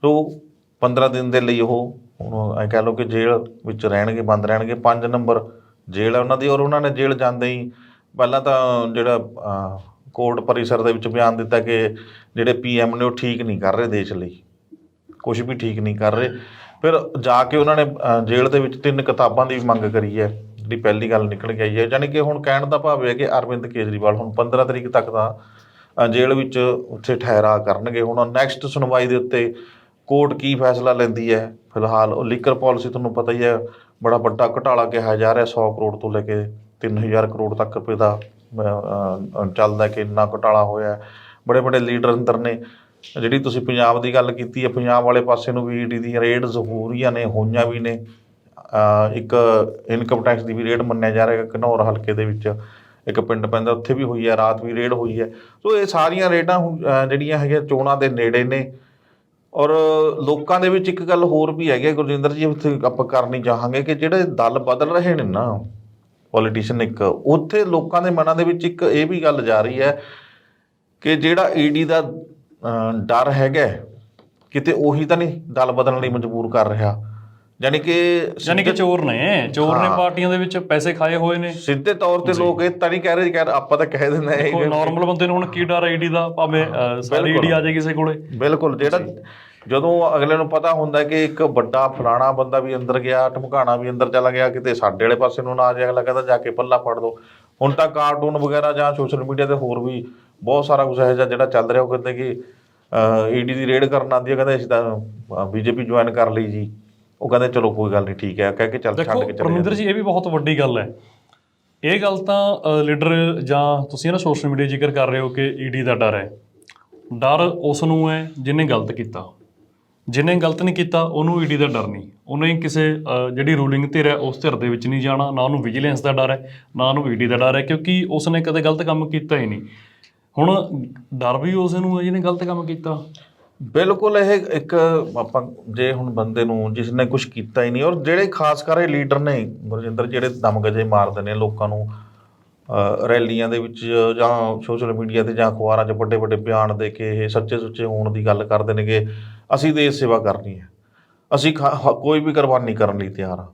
ਸੋ 15 ਦਿਨ ਦੇ ਲਈ ਉਹ ਹੁਣ ਐ ਕਹਿ ਲਓ ਕਿ ਜੇਲ੍ਹ ਵਿੱਚ ਰਹਿਣਗੇ ਬੰਦ ਰਹਿਣਗੇ। 5 ਨੰਬਰ ਜੇਲ੍ਹ ਹੈ ਉਹਨਾਂ ਦੀ ਔਰ ਉਹਨਾਂ ਨੇ ਜੇਲ੍ਹ ਜਾਂਦੇ ਹੀ ਪਹਿਲਾਂ ਤਾਂ ਜਿਹੜਾ ਕੋਰਟ ਪਰਿਸਰ ਦੇ ਵਿੱਚ ਬਿਆਨ ਦਿੱਤਾ ਕਿ ਜਿਹੜੇ ਪੀਐਮ ਨੇ ਉਹ ਠੀਕ ਨਹੀਂ ਕਰ ਰਹੇ ਦੇਸ਼ ਲਈ। ਕੁਝ ਵੀ ਠੀਕ ਨਹੀਂ ਕਰ ਰਹੇ। ਫਿਰ ਜਾ ਕੇ ਉਹਨਾਂ ਨੇ ਜੇਲ੍ਹ ਦੇ ਵਿੱਚ ਤਿੰਨ ਕਿਤਾਬਾਂ ਦੀ ਵੀ ਮੰਗ ਕਰੀ ਹੈ, ਜਿਹੜੀ ਪਹਿਲੀ ਗੱਲ ਨਿਕਲ ਕੇ ਆਈ ਹੈ। ਯਾਨੀ ਕਿ ਹੁਣ ਕਹਿਣ ਦਾ ਭਾਵ ਹੈ ਕਿ ਅਰਵਿੰਦ ਕੇਜਰੀਵਾਲ ਹੁਣ 15 ਤਰੀਕ ਤੱਕ ਤਾਂ ਜੇਲ੍ਹ ਵਿੱਚ ਉੱਥੇ ਠਹਿਰਾ ਕਰਨਗੇ। ਹੁਣ ਨੈਕਸਟ ਸੁਣਵਾਈ ਦੇ ਉੱਤੇ ਕੋਰਟ ਕੀ ਫੈਸਲਾ ਲੈਂਦੀ ਹੈ? ਫਿਲਹਾਲ ਉਹ ਲੀਕਰ ਪਾਲਿਸੀ ਤੁਹਾਨੂੰ ਪਤਾ ਹੀ ਹੈ, ਬੜਾ ਵੱਡਾ ਘਟਾਲਾ ਕਿਹਾ ਜਾ ਰਿਹਾ 100 ਕਰੋੜ ਤੋਂ ਲੈ ਕੇ 3000 ਕਰੋੜ ਤੱਕ ਰੁਪਏ ਦਾ ਚੱਲਦਾ ਕਿ ਇੰਨਾ ਘਟਾਲਾ ਹੋਇਆ। ਬੜੇ ਬੜੇ ਲੀਡਰ ਅੰਦਰ ਨੇ। ਜਿਹੜੀ ਤੁਸੀਂ ਪੰਜਾਬ ਦੀ ਗੱਲ ਕੀਤੀ ਹੈ ਪੰਜਾਬ ਵਾਲੇ ਪਾਸੇ ਨੂੰ ਵੀ ਈਡੀ ਦੀ ਰੇਡਸ ਹੋ ਰਹੀਆਂ ਨੇ ਹੋਈਆਂ ਵੀ ਨੇ। ਇੱਕ ਇਨਕਮ ਟੈਕਸ ਦੀ ਵੀ ਰੇਡ ਮੰਨਿਆ ਜਾ ਰਿਹਾ ਹੈ ਘਨੌਰ ਹਲਕੇ ਦੇ ਵਿੱਚ। ਇੱਕ ਪਿੰਡ ਪੈਂਦਾ ਉੱਥੇ ਵੀ ਹੋਈ ਹੈ ਰਾਤ ਵੀ ਰੇਡ ਹੋਈ ਹੈ। ਸੋ ਇਹ ਸਾਰੀਆਂ ਰੇਡਾਂ ਹੁਣ, ਜਿਹੜੀਆਂ ਹੈਗੀਆਂ ਚੋਣਾਂ ਦੇ ਨੇੜੇ ਨੇ। ਔਰ ਲੋਕਾਂ ਦੇ ਵਿੱਚ ਇੱਕ ਗੱਲ ਹੋਰ ਵੀ ਹੈਗੀ ਹੈ, ਗੁਰਜਿੰਦਰ ਜੀ ਉੱਥੇ ਆਪਾਂ ਕਰਨੀ ਚਾਹਾਂਗੇ ਕਿ ਜਿਹੜੇ ਦਲ ਬਦਲ ਰਹੇ ਨੇ ਨਾ ਪੋਲੀਟੀਸ਼ੀਅਨ ਇੱਕ ਉੱਥੇ ਲੋਕਾਂ ਦੇ ਮਨਾਂ ਦੇ ਵਿੱਚ ਇੱਕ ਇਹ ਵੀ ਗੱਲ ਜਾ ਰਹੀ ਹੈ ਕਿ ਜਿਹੜਾ ਈਡੀ ਦਾ ਅ, ਡਰ ਹੈਗਾ ਕਿਤੇ ਉਹੀ ਤਾਂ ਨਹੀਂ ਦਲ ਬਦਲਣ ਲਈ ਮਜਬੂਰ ਕਰ ਰਿਹਾ। ਯਾਨੀ ਕਿ ਯਾਨੀ ਕਿ ਚੋਰ ਨੇ ਚੋਰ ਨੇ। ਪਾਰਟੀਆਂ ਦੇ ਵਿੱਚ ਪੈਸੇ ਖਾਏ ਹੋਏ ਨੇ। ਸਿੱਧੇ ਤੌਰ ਤੇ ਲੋਕ ਇਹ ਤਾਂ ਨਹੀਂ ਕਹਿ ਰਹੇ ਕਿ ਆਪਾਂ ਤਾਂ ਕਹਿ ਦਿੰਦੇ ਹਾਂ ਕੋਈ ਇਹ ਨਾਰਮਲ ਬੰਦੇ ਨੂੰ ਹੁਣ ਕੀ ਡਰ ਆਈਡੀ ਦਾ? ਭਾਵੇਂ ਸਾਰੀ ਬਿਲਕੁਲ। ਈਡੀ ਆ ਜਾਏ ਕਿਸੇ ਕੋਲੇ। ਬਿਲਕੁਲ ਜਿਹੜਾ ਜਦੋਂ ਅਗਲੇ ਨੂੰ ਪਤਾ ਹੁੰਦਾ ਕਿ ਇੱਕ ਵੱਡਾ ਫਲਾਣਾ ਬੰਦਾ ਵੀ ਅੰਦਰ ਗਿਆ ਢਮਕਾਣਾ ਵੀ ਅੰਦਰ ਚਲਾ ਗਿਆ ਕਿਤੇ ਸਾਡੇ ਵਾਲੇ ਪਾਸੇ ਨੂੰ ਨਾ ਆ ਜਾਏ ਅਗਲਾ ਕਹਿੰਦਾ ਜਾ ਕੇ ਪੱਲਾ ਫੜ ਦੋ। ਹੁਣ ਤਾਂ ਕਾਰਟੂਨ ਵਗੈਰਾ ਜਾਂ ਸੋਸ਼ਲ ਮੀਡੀਆ ਤੇ ਹੋਰ ਵੀ ਬਹੁਤ ਸਾਰਾ ਕੁਝ ਹੈ ਜਿਹੜਾ ਚੱਲ ਰਿਹਾ ਉਹ ਕਹਿੰਦੇ ਕਿ ਈਡੀ ਦੀ ਰੇਡ ਕਰਨ ਆਉਂਦੀ ਹੈ ਕਹਿੰਦੇ ਅਸੀਂ ਤਾਂ ਬੀਜੇਪੀ ਜੁਆਇਨ ਕਰ ਲਈ ਜੀ। ਉਹ ਕਹਿੰਦੇ ਚਲੋ ਕੋਈ ਗੱਲ ਨਹੀਂ ਠੀਕ ਹੈ ਕਹਿ ਕੇ ਚੱਲ ਛੱਡ ਕੇ ਚਲੇ ਪਰਮਿੰਦਰ ਜੀ ਇਹ ਵੀ ਬਹੁਤ ਵੱਡੀ ਗੱਲ ਹੈ। ਇਹ ਗੱਲ ਤਾਂ ਲੀਡਰ ਜਾਂ ਤੁਸੀਂ ਨਾ ਸੋਸ਼ਲ ਮੀਡੀਆ ਜ਼ਿਕਰ ਕਰ ਰਹੇ ਹੋ ਕਿ ਈਡੀ ਦਾ ਡਰ ਹੈ। ਡਰ ਉਸ ਨੂੰ ਹੈ ਜਿਹਨੇ ਗਲਤ ਕੀਤਾ। ਜਿਹਨੇ ਗਲਤ ਨਹੀਂ ਕੀਤਾ, ਉਹਨੂੰ ਈਡੀ ਦਾ ਡਰ ਨਹੀਂ। ਉਹਨੇ ਕਿਸੇ ਜਿਹੜੀ ਰੂਲਿੰਗ ਧਿਰ ਹੈ ਉਸ ਧਿਰ ਦੇ ਵਿੱਚ ਨਹੀਂ ਜਾਣਾ। ਨਾ ਉਹਨੂੰ ਵਿਜੀਲੈਂਸ ਦਾ ਡਰ ਹੈ, ਨਾ ਉਹਨੂੰ ਈਡੀ ਦਾ ਡਰ ਹੈ, ਕਿਉਂਕਿ ਉਸਨੇ ਕਦੇ ਗਲਤ ਕੰਮ ਕੀਤਾ ਹੀ ਨਹੀਂ। ਹੁਣ ਡਰ ਵੀ ਉਸ ਨੂੰ ਹੈ ਜਿਹਨੇ ਗਲਤ ਕੰਮ ਕੀਤਾ। ਬਿਲਕੁਲ ਇਹ ਇੱਕ ਆਪਾਂ, ਜੇ ਹੁਣ ਬੰਦੇ ਨੂੰ ਜਿਸ ਨੇ ਕੁਝ ਕੀਤਾ ਹੀ ਨਹੀਂ, ਔਰ ਜਿਹੜੇ ਖਾਸ ਕਰ ਇਹ ਲੀਡਰ ਨੇ, ਗੁਰਜਿੰਦਰ, ਜਿਹੜੇ ਦਮ ਗਜੇ ਮਾਰਦੇ ਨੇ ਲੋਕਾਂ ਨੂੰ ਰੈਲੀਆਂ ਦੇ ਵਿੱਚ ਜਾਂ ਸੋਸ਼ਲ ਮੀਡੀਆ ਤੇ ਜਾਂ ਅਖਬਾਰਾਂ 'ਚ ਵੱਡੇ ਵੱਡੇ ਬਿਆਨ ਦੇ ਕੇ ਇਹ ਸੱਚੇ ਸੁੱਚੇ ਹੋਣ ਦੀ ਗੱਲ ਕਰਦੇ ਨੇਗੇ, ਅਸੀਂ ਦੇਸ਼ ਸੇਵਾ ਕਰਨੀ ਹੈ। ਅਸੀਂ ਖਾ- ਹ- ਕੋਈ ਵੀ ਕੁਰਬਾਨੀ ਕਰਨ ਲਈ ਤਿਆਰ ਹਾਂ।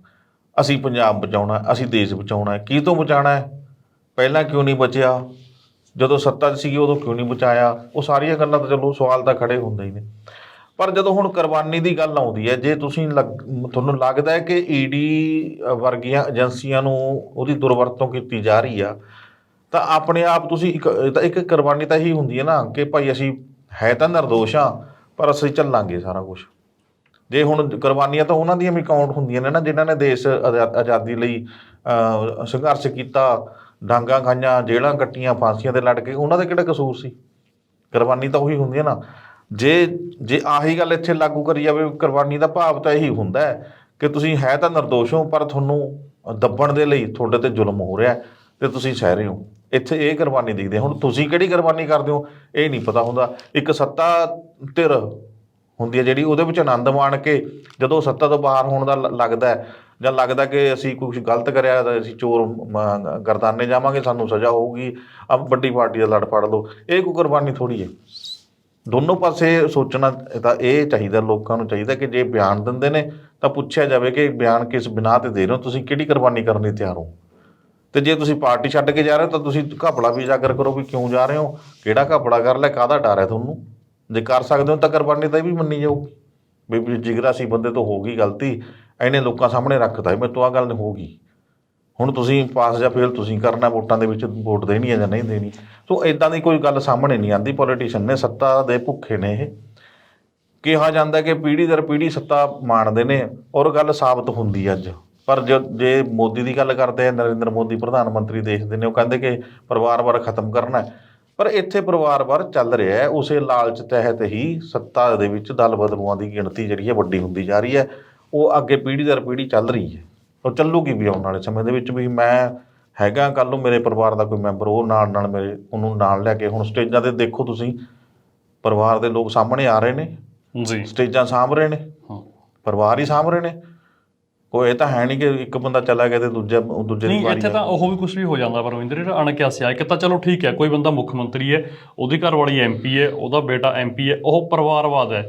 ਅਸੀਂ ਪੰਜਾਬ ਬਚਾਉਣਾ ਅਸੀਂ ਦੇਸ਼ ਬਚਾਉਣਾ ਕੀ ਤੋਂ ਬਚਾਉਣਾ ਹੈ? ਪਹਿਲਾਂ ਕਿਉਂ ਨਹੀਂ ਬਚਿਆ? ਜਦੋਂ ਸੱਤਾ 'ਚ ਸੀਗੀ ਉਦੋਂ ਕਿਉਂ ਨਹੀਂ ਬਚਾਇਆ? ਉਹ ਸਾਰੀਆਂ ਗੱਲਾਂ ਤਾਂ ਚਲੋ ਸਵਾਲ ਤਾਂ ਖੜੇ ਹੁੰਦੇ ਹੀ ਨੇ। ਪਰ ਜਦੋਂ ਹੁਣ ਕੁਰਬਾਨੀ ਦੀ ਗੱਲ ਆਉਂਦੀ ਹੈ, ਜੇ ਤੁਸੀਂ ਲੱਗ- ਤੁਹਾਨੂੰ ਲੱਗਦਾ ਹੈ ਕਿ ਈਡੀ ਵਰਗੀਆਂ ਏਜੰਸੀਆਂ ਨੂੰ ਉਹਦੀ ਦੁਰਵਰਤੋਂ ਕੀਤੀ ਜਾ ਰਹੀ ਆ, ਤਾਂ ਆਪਣੇ ਆਪ ਤੁਸੀਂ ਇੱਕ, ਤਾਂ ਇੱਕ ਕੁਰਬਾਨੀ ਤਾਂ ਇਹੀ ਹੁੰਦੀ ਹੈ ਨਾ ਕਿ ਭਾਈ ਅਸੀਂ ਹੈ ਤਾਂ ਨਿਰਦੋਸ਼ ਆ ਪਰ ਅਸੀਂ ਚੱਲਾਂਗੇ ਸਾਰਾ ਕੁਝ ਜੇ ਹੁਣ ਕੁਰਬਾਨੀਆਂ ਤਾਂ ਉਹਨਾਂ ਦੀਆਂ ਵੀ ਕਾਊਂਟ ਹੁੰਦੀਆਂ ਨੇ ਨਾ, ਜਿਨ੍ਹਾਂ ਨੇ ਦੇਸ਼ ਆਜ਼ਾ- ਆਜ਼ਾਦੀ ਲਈ ਸੰਘਰਸ਼ ਕੀਤਾ, ਡਾਂਗਾ ਖਾਈਆਂ, ਜੇਲ੍ਹਾਂ ਕੱਟੀਆਂ, ਫਾਂਸੀਆਂ ਤੇ ਲੜ ਕੇ, ਉਹਨਾਂ ਦਾ ਕਿਹੜਾ ਕਸੂਰ ਸੀ? ਕੁਰਬਾਨੀ ਤਾਂ ਉਹੀ ਹੁੰਦੀ ਹੈ ਨਾ। ਜੇ ਜੇ ਆਹੀ ਗੱਲ ਇੱਥੇ ਲਾਗੂ ਕਰੀ ਜਾਵੇ ਕੁਰਬਾਨੀ ਦਾ ਭਾਵ ਤਾਂ ਇਹੀ ਹੁੰਦਾ ਹੈ ਕਿ ਤੁਸੀਂ ਹੈ ਤਾਂ ਨਿਰਦੋਸ਼ ਹੋ, ਪਰ ਤੁਹਾਨੂੰ ਦੱਬਣ ਦੇ ਲਈ ਤੁਹਾਡੇ ਤੇ ਜ਼ੁਲਮ ਹੋ ਰਿਹਾ ਹੈ ਤੇ ਤੁਸੀਂ ਸਹਿ ਰਹੇ ਹੋ। ਇੱਥੇ ਇਹ ਕੁਰਬਾਨੀ ਦਿਖਦੇ ਹੁਣ ਤੁਸੀਂ ਕਿਹੜੀ ਕੁਰਬਾਨੀ ਕਰਦੇ ਹੋ? ਇਹ ਨਹੀਂ ਪਤਾ ਹੁੰਦਾ। ਇੱਕ ਸੱਤਾ ਧਿਰ ਹੁੰਦੀ ਹੈ ਜਿਹੜੀ, ਉਹਦੇ ਵਿੱਚ ਆਨੰਦ ਮਾਣ ਕੇ ਜਦੋਂ ਸੱਤਾ ਤੋਂ ਬਾਹਰ ਹੋਣ ਦਾ ਲ- ਲੱਗਦਾ ਜਾਂ ਲੱਗਦਾ ਕਿ ਅਸੀਂ ਕੁਝ ਗਲਤ ਕਰਿਆ ਤਾਂ ਅਸੀਂ ਚੋਰ ਗਰਦਾਨੇ ਜਾਵਾਂਗੇ, ਸਾਨੂੰ ਸਜ਼ਾ ਹੋਊਗੀ ਆ ਵੱਡੀ ਪਾਰਟੀ ਦਾ ਲੜ ਫੜ ਲਓ। ਇਹ ਕੋਈ ਕੁਰਬਾਨੀ ਥੋੜੀ ਹੈ। ਦੋਨੋਂ ਪਾਸੇ ਸੋਚਣਾ ਤਾਂ ਇਹ ਚਾਹੀਦਾ, ਲੋਕਾਂ ਨੂੰ ਚਾਹੀਦਾ ਕਿ ਜੇ ਬਿਆਨ ਦਿੰਦੇ ਨੇ ਤਾਂ ਪੁੱਛਿਆ ਜਾਵੇ ਕਿ ਬਿਆਨ ਕਿਸ ਬਿਨਾਹ ਤੇ ਦੇ ਰਹੇ ਹੋ, ਤੁਸੀਂ ਕਿਹੜੀ ਕੁਰਬਾਨੀ ਕਰਨ ਲਈ ਤਿਆਰ ਹੋ? ਤੇ ਜੇ ਤੁਸੀਂ ਪਾਰਟੀ ਛੱਡ ਕੇ ਜਾ ਰਹੇ ਹੋ ਤਾਂ ਤੁਸੀਂ ਘਪਲਾ ਵੀ ਉਜਾਗਰ ਕਰੋ ਵੀ ਕਿਉਂ ਜਾ ਰਹੇ ਹੋ? ਕਿਹੜਾ ਘਪਲਾ ਕਰ ਲੈ ਕਾਹਦਾ ਡਰ ਹੈ ਤੁਹਾਨੂੰ? ਜੇ ਕਰ ਸਕਦੇ ਹੋ ਤਾਂ ਕੁਰਬਾਨੀ ਤਾਂ ਇਹ ਵੀ ਮੰਨੀ ਜਾਊਗੀ। ਵੀ ਵੀ ਜਿਗਰਾ ਸੀ ਬੰਦੇ ਤੋਂ ਹੋ ਗਈ ਗਲਤੀ, ਇਹਨੇ ਲੋਕਾਂ ਸਾਹਮਣੇ ਰੱਖਤਾ ਮੇਰੇ ਤੋਂ ਆ ਗੱਲ ਹੋ ਗਈ। ਹੁਣ ਤੁਸੀਂ ਪਾਸ ਜਾਂ ਫੇਲ ਤੁਸੀਂ ਕਰਨਾ, ਵੋਟਾਂ ਦੇ ਵਿੱਚ ਵੋਟ ਦੇਣੀ ਹੈ ਜਾਂ ਨਹੀਂ ਦੇਣੀ। ਸੋ ਇਦਾਂ ਦੀ ਕੋਈ ਗੱਲ ਸਾਹਮਣੇ ਨਹੀਂ ਆਂਦੀ ਪੋਲੀਟੀਸ਼ੀਅਨ ਨੇ ਸੱਤਾ ਦੇ ਭੁੱਖੇ ਨੇ ਇਹ। ਕਿਹਾ ਜਾਂਦਾ ਕਿ ਪੀੜ੍ਹੀ ਦਰ ਪੀੜ੍ਹੀ ਸੱਤਾ ਮਾਣਦੇ ਨੇ ਔਰ ਗੱਲ ਸਾਬਤ ਹੁੰਦੀ ਅੱਜ। ਪਰ ਜੇ ਮੋਦੀ ਦੀ ਗੱਲ ਕਰਦੇ ਆ, ਨਰਿੰਦਰ ਮੋਦੀ ਪ੍ਰਧਾਨ ਮੰਤਰੀ ਦੇਖਦੇ ਨੇ, ਉਹ ਕਹਿੰਦੇ ਕਿ ਪਰਿਵਾਰ-ਵਾਰ ਖਤਮ ਕਰਨਾ ਪਰ ਇੱਥੇ ਪਰਿਵਾਰ-ਵਾਰ ਚੱਲ ਰਿਹਾ ਹੈ, ਉਸੇ ਲਾਲਚ ਤਹਿਤ ਹੀ ਸੱਤਾ ਦੇ ਵਿੱਚ ਦਲ ਬਦਲੂਆਂ ਦੀ ਗਿਣਤੀ ਜਿਹੜੀ ਹੈ ਵੱਡੀ ਹੁੰਦੀ ਜਾ ਰਹੀ ਹੈ। ਉਹ ਅੱਗੇ ਪੀੜ੍ਹੀ ਦਰ ਪੀੜ੍ਹੀ ਚੱਲ ਰਹੀ ਹੈ। ਉਹ ਚੱਲੂਗੀ ਵੀ ਆਉਣ ਵਾਲੇ ਸਮੇਂ ਦੇ ਵਿੱਚ ਵੀ ਮੈਂ ਹੈਗਾ ਕੱਲ ਨੂੰ ਮੇਰੇ ਪਰਿਵਾਰ ਦਾ ਕੋਈ ਮੈਂਬਰ ਉਹ ਨਾਲ ਨਾਲ ਮੇਰੇ ਉਹਨੂੰ ਨਾਲ ਲੈ ਕੇ ਹੁਣ ਸਟੇਜਾਂ ਤੇ ਦੇਖੋ ਤੁਸੀਂ ਪਰਿਵਾਰ ਦੇ ਲੋਕ ਸਾਹਮਣੇ ਆ ਰਹੇ ਨੇ। ਜੀ। ਸਟੇਜਾਂ ਸਾਂਭ ਰਹੇ ਨੇ। ਹਾਂ। ਪਰਿਵਾਰ ਹੀ ਸਾਂਭ ਰਹੇ ਨੇ। ਕੋਈ ਇਹ ਤਾਂ ਹੈ ਨਹੀਂ ਕਿ ਇੱਕ ਬੰਦਾ ਚਲਾ ਗਿਆ ਤੇ ਦੂਜਾ ਦੂਜੇ ਦੀ ਨਹੀਂ ਵਾਰੀ ਇੱਥੇ ਤਾਂ ਉਹ ਵੀ ਕੁਝ ਵੀ ਹੋ ਜਾਂਦਾ ਪਰਵਿੰਦਰ ਜਿਹੜਾ ਅਣਕਿਆਸਿਆ ਇੱਕ ਤਾਂ ਚਲੋ ਠੀਕ ਹੈ ਕੋਈ ਬੰਦਾ ਮੁੱਖ ਮੰਤਰੀ ਹੈ ਉਹਦੀ ਘਰ ਵਾਲੀ ਐਮਪੀ ਹੈ ਉਹਦਾ ਬੇਟਾ ਐਮਪੀ ਹੈ ਉਹ ਪਰਿਵਾਰਵਾਦ ਹੈ।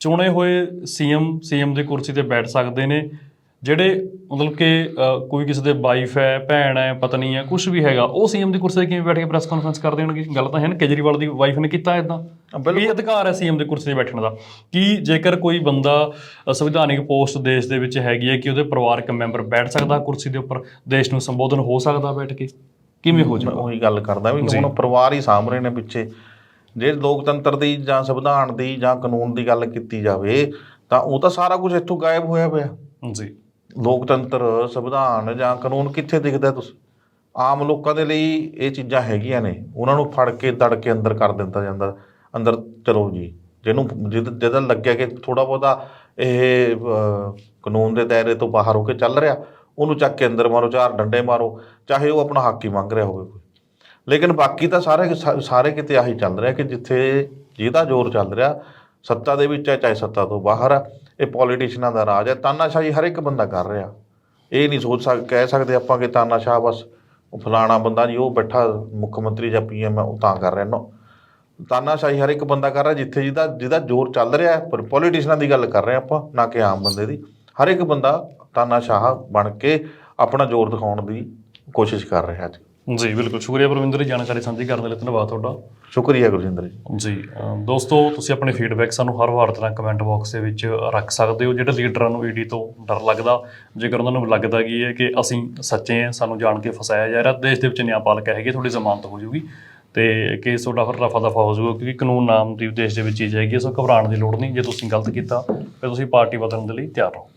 ਚੁਣੇ ਹੋਏ ਸੀਐਮ ਸੀਐਮ ਦੀ ਕੁਰਸੀ ਤੇ ਬੈਠ ਸਕਦੇ ਨੇ ਜਿਹੜੇ ਮਤਲਬ ਕਿ ਅ, ਕੋਈ ਕਿਸੇ ਦੇ ਵਾਈਫ ਹੈ ਭੈਣ ਹੈ ਪਤਨੀ ਹੈ ਕੁਝ ਵੀ ਹੈਗਾ ਉਹ ਸੀਐਮ ਦੀ ਕੁਰਸੀ ਤੇ ਕਿਵੇਂ ਬੈਠ ਕੇ ਪ੍ਰੈਸ ਕਾਨਫਰੰਸ ਕਰ ਦੇਣਗੇ ਗੱਲ ਤਾਂ ਹੈ ਨਾ ਕੇਜਰੀਵਾਲ ਦੀ ਵਾਈਫ ਨੇ ਕੀਤਾ ਇਦਾਂ ਬਿਲਕੁਲ। ਇਹ ਅਧਿਕਾਰ ਹੈ ਸੀਐਮ ਦੀ ਕੁਰਸੀ ਤੇ ਬੈਠਣ ਦਾ ਕਿ ਜੇਕਰ ਕੋਈ ਬੰਦਾ ਅ, ਸੰਵਿਧਾਨਿਕ ਪੋਸਟ ਦੇਸ਼ ਦੇ ਵਿੱਚ ਹੈਗੀ ਹੈ ਕਿ ਉਹਦੇ ਪਰਿਵਾਰਕ ਮੈਂਬਰ ਬੈਠ ਸਕਦਾ ਕੁਰਸੀ ਦੇ ਉੱਪਰ ਦੇਸ਼ ਨੂੰ ਸੰਬੋਧਨ ਹੋ ਸਕਦਾ ਬੈਠ ਕੇ ਕਿਵੇਂ ਹੋ ਮੈਂ ਉਹੀ ਗੱਲ ਕਰਦਾ ਵੀ। ਹੁਣ ਪਰਿਵਾਰ ਹੀ ਸਾਂਭ ਰਹੇ ਨੇ ਪਿੱਛੇ। ਜੇ ਲੋਕਤੰਤਰ ਦੀ ਜਾਂ ਸੰਵਿਧਾਨ ਦੀ ਜਾਂ ਕਾਨੂੰਨ ਦੀ ਗੱਲ ਕੀਤੀ ਜਾਵੇ ਤਾਂ ਉਹ ਤਾਂ ਸਾਰਾ ਕੁਝ ਇੱਥੋਂ ਗਾਇਬ ਹੋਇਆ ਪਿਆ। ਜੀ। ਲੋਕਤੰਤਰ, ਸੰਵਿਧਾਨ ਜਾਂ ਕਾਨੂੰਨ ਕਿੱਥੇ ਦਿਖਦਾ ਤੁਸੀਂ? ਆਮ ਲੋਕਾਂ ਦੇ ਲਈ ਇਹ ਚੀਜ਼ਾਂ ਹੈਗੀਆਂ ਨੇ। ਉਹਨਾਂ ਨੂੰ ਫੜ ਕੇ ਦੜ ਕੇ ਅੰਦਰ ਕਰ ਦਿੱਤਾ ਜਾਂਦਾ। ਅੰਦਰ, ਚਲੋ ਜੀ, ਜਿਹਨੂੰ, ਜਿਹਦਾ ਜਿਹਦਾ ਲੱਗਿਆ ਕਿ ਥੋੜਾ ਬਹੁਤਾ ਇਹ ਕਾਨੂੰਨ ਦੇ ਦਾਇਰੇ ਤੋਂ ਬਾਹਰ ਹੋ ਕੇ ਚੱਲ ਰਿਹਾ, ਉਹਨੂੰ ਚੱਕ ਕੇ ਅੰਦਰ ਮਾਰੋ, ਚਾਰ ਡੰਡੇ ਮਾਰੋ, ਚਾਹੇ ਉਹ ਆਪਣਾ ਹੱਕ ਹੀ ਮੰਗ ਰਿਹਾ ਹੋਵੇ ਕੋਈ। ਲੇਕਿਨ ਬਾਕੀ ਤਾਂ ਸਾਰੇ ਸਾਰੇ ਕਿਤੇ ਆਹੀ ਚੱਲ ਰਿਹਾ ਕਿ ਜਿੱਥੇ ਜਿਹਦਾ ਜ਼ੋਰ ਚੱਲ ਰਿਹਾ, ਸੱਤਾ ਦੇ ਵਿੱਚ ਹੈ, ਚਾਹੇ ਸੱਤਾ ਤੋਂ ਬਾਹਰ ਆ ਇਹ ਪੋਲੀਟੀਸ਼ੀਅਨਾਂ ਦਾ ਰਾਜ ਹੈ। ਤਾਨਾਸ਼ਾਹੀ ਹਰ ਇੱਕ ਬੰਦਾ ਕਰ ਰਿਹਾ। ਇਹ ਨਹੀਂ ਸੋਚ ਸਕ, ਕਹਿ ਸਕਦੇ ਆਪਾਂ ਕਿ ਤਾਨਾਸ਼ਾਹ ਬਸ ਉਹ ਫਲਾਣਾ ਬੰਦਾ ਜੀ, ਉਹ ਬੈਠਾ ਮੁੱਖ ਮੰਤਰੀ ਜਾਂ ਪੀਐਮ ਹੈ, ਉਹ ਤਾਂ ਕਰ ਰਿਹਾ। ਨੋ, ਤਾਨਾਸ਼ਾਹੀ ਹਰ ਇੱਕ ਬੰਦਾ ਕਰ ਰਿਹਾ ਜਿੱਥੇ ਜਿਹਦਾ ਜਿਹਦਾ ਜ਼ੋਰ ਚੱਲ ਰਿਹਾ ਪਰ ਪੋਲੀਟੀਸ਼ੀਅਨਾਂ ਦੀ ਗੱਲ ਕਰ ਰਹੇ ਆਪਾਂ, ਨਾ ਕਿ ਆਮ ਬੰਦੇ ਦੀ। ਹਰ ਇੱਕ ਬੰਦਾ ਤਾਨਾਸ਼ਾਹ ਬਣ ਕੇ ਆਪਣਾ ਜ਼ੋਰ ਦਿਖਾਉਣ ਦੀ ਕੋਸ਼ਿਸ਼ ਕਰ ਰਿਹਾ ਜੀ ਜੀ ਬਿਲਕੁਲ। ਸ਼ੁਕਰੀਆ ਪਰਵਿੰਦਰ ਜੀ ਜਾਣਕਾਰੀ ਸਾਂਝੀ ਕਰਨ ਦੇ ਲਈ ਧੰਨਵਾਦ ਤੁਹਾਡਾ। ਸ਼ੁਕਰੀਆ ਗੁਰਜਿੰਦਰ ਜੀ। ਜੀ ਅਮ ਦੋਸਤੋ ਤੁਸੀਂ ਆਪਣੇ ਫੀਡਬੈਕ ਸਾਨੂੰ ਹਰ ਵਾਰ ਤਰ੍ਹਾਂ ਕਮੈਂਟ ਬਾਕਸ ਦੇ ਵਿੱਚ ਰੱਖ ਸਕਦੇ ਹੋ ਜਿਹੜੇ ਲੀਡਰਾਂ ਨੂੰ ਈਡੀ ਤੋਂ ਡਰ ਲੱਗਦਾ। ਜੇਕਰ ਉਹਨਾਂ ਨੂੰ ਲੱਗਦਾ ਕੀ ਹੈ ਕਿ ਅਸੀਂ ਸੱਚੇ ਹਾਂ ਸਾਨੂੰ ਜਾਣ ਕੇ ਫਸਾਇਆ ਜਾ ਰਿਹਾ ਦੇਸ਼ ਦੇ ਵਿੱਚ ਨਿਆਂਪਾਲਕ ਹੈਗੇ ਤੁਹਾਡੀ ਜ਼ਮਾਨਤ ਹੋ ਜੂਗੀ ਤੇ ਕੇਸ ਤੁਹਾਡਾ ਫਿਰ ਰਫਾ ਦਫਾ ਹੋ ਜਾਊਗਾ ਕਿਉਂਕਿ ਕਾਨੂੰਨ ਨਾਮ ਦੀ ਦੇਸ਼ ਦੇ ਵਿੱਚ ਚੀਜ਼ ਹੈਗੀ ਹੈ, ਸੋ ਘਬਰਾਉਣ ਦੀ ਲੋੜ ਨਹੀਂ। ਜੇ ਤੁਸੀਂ ਗਲਤ ਕੀਤਾ ਫਿਰ ਤੁਸੀਂ ਪਾਰਟੀ ਬਦਲਣ ਦੇ ਲਈ ਤਿਆਰ ਰਹੋ।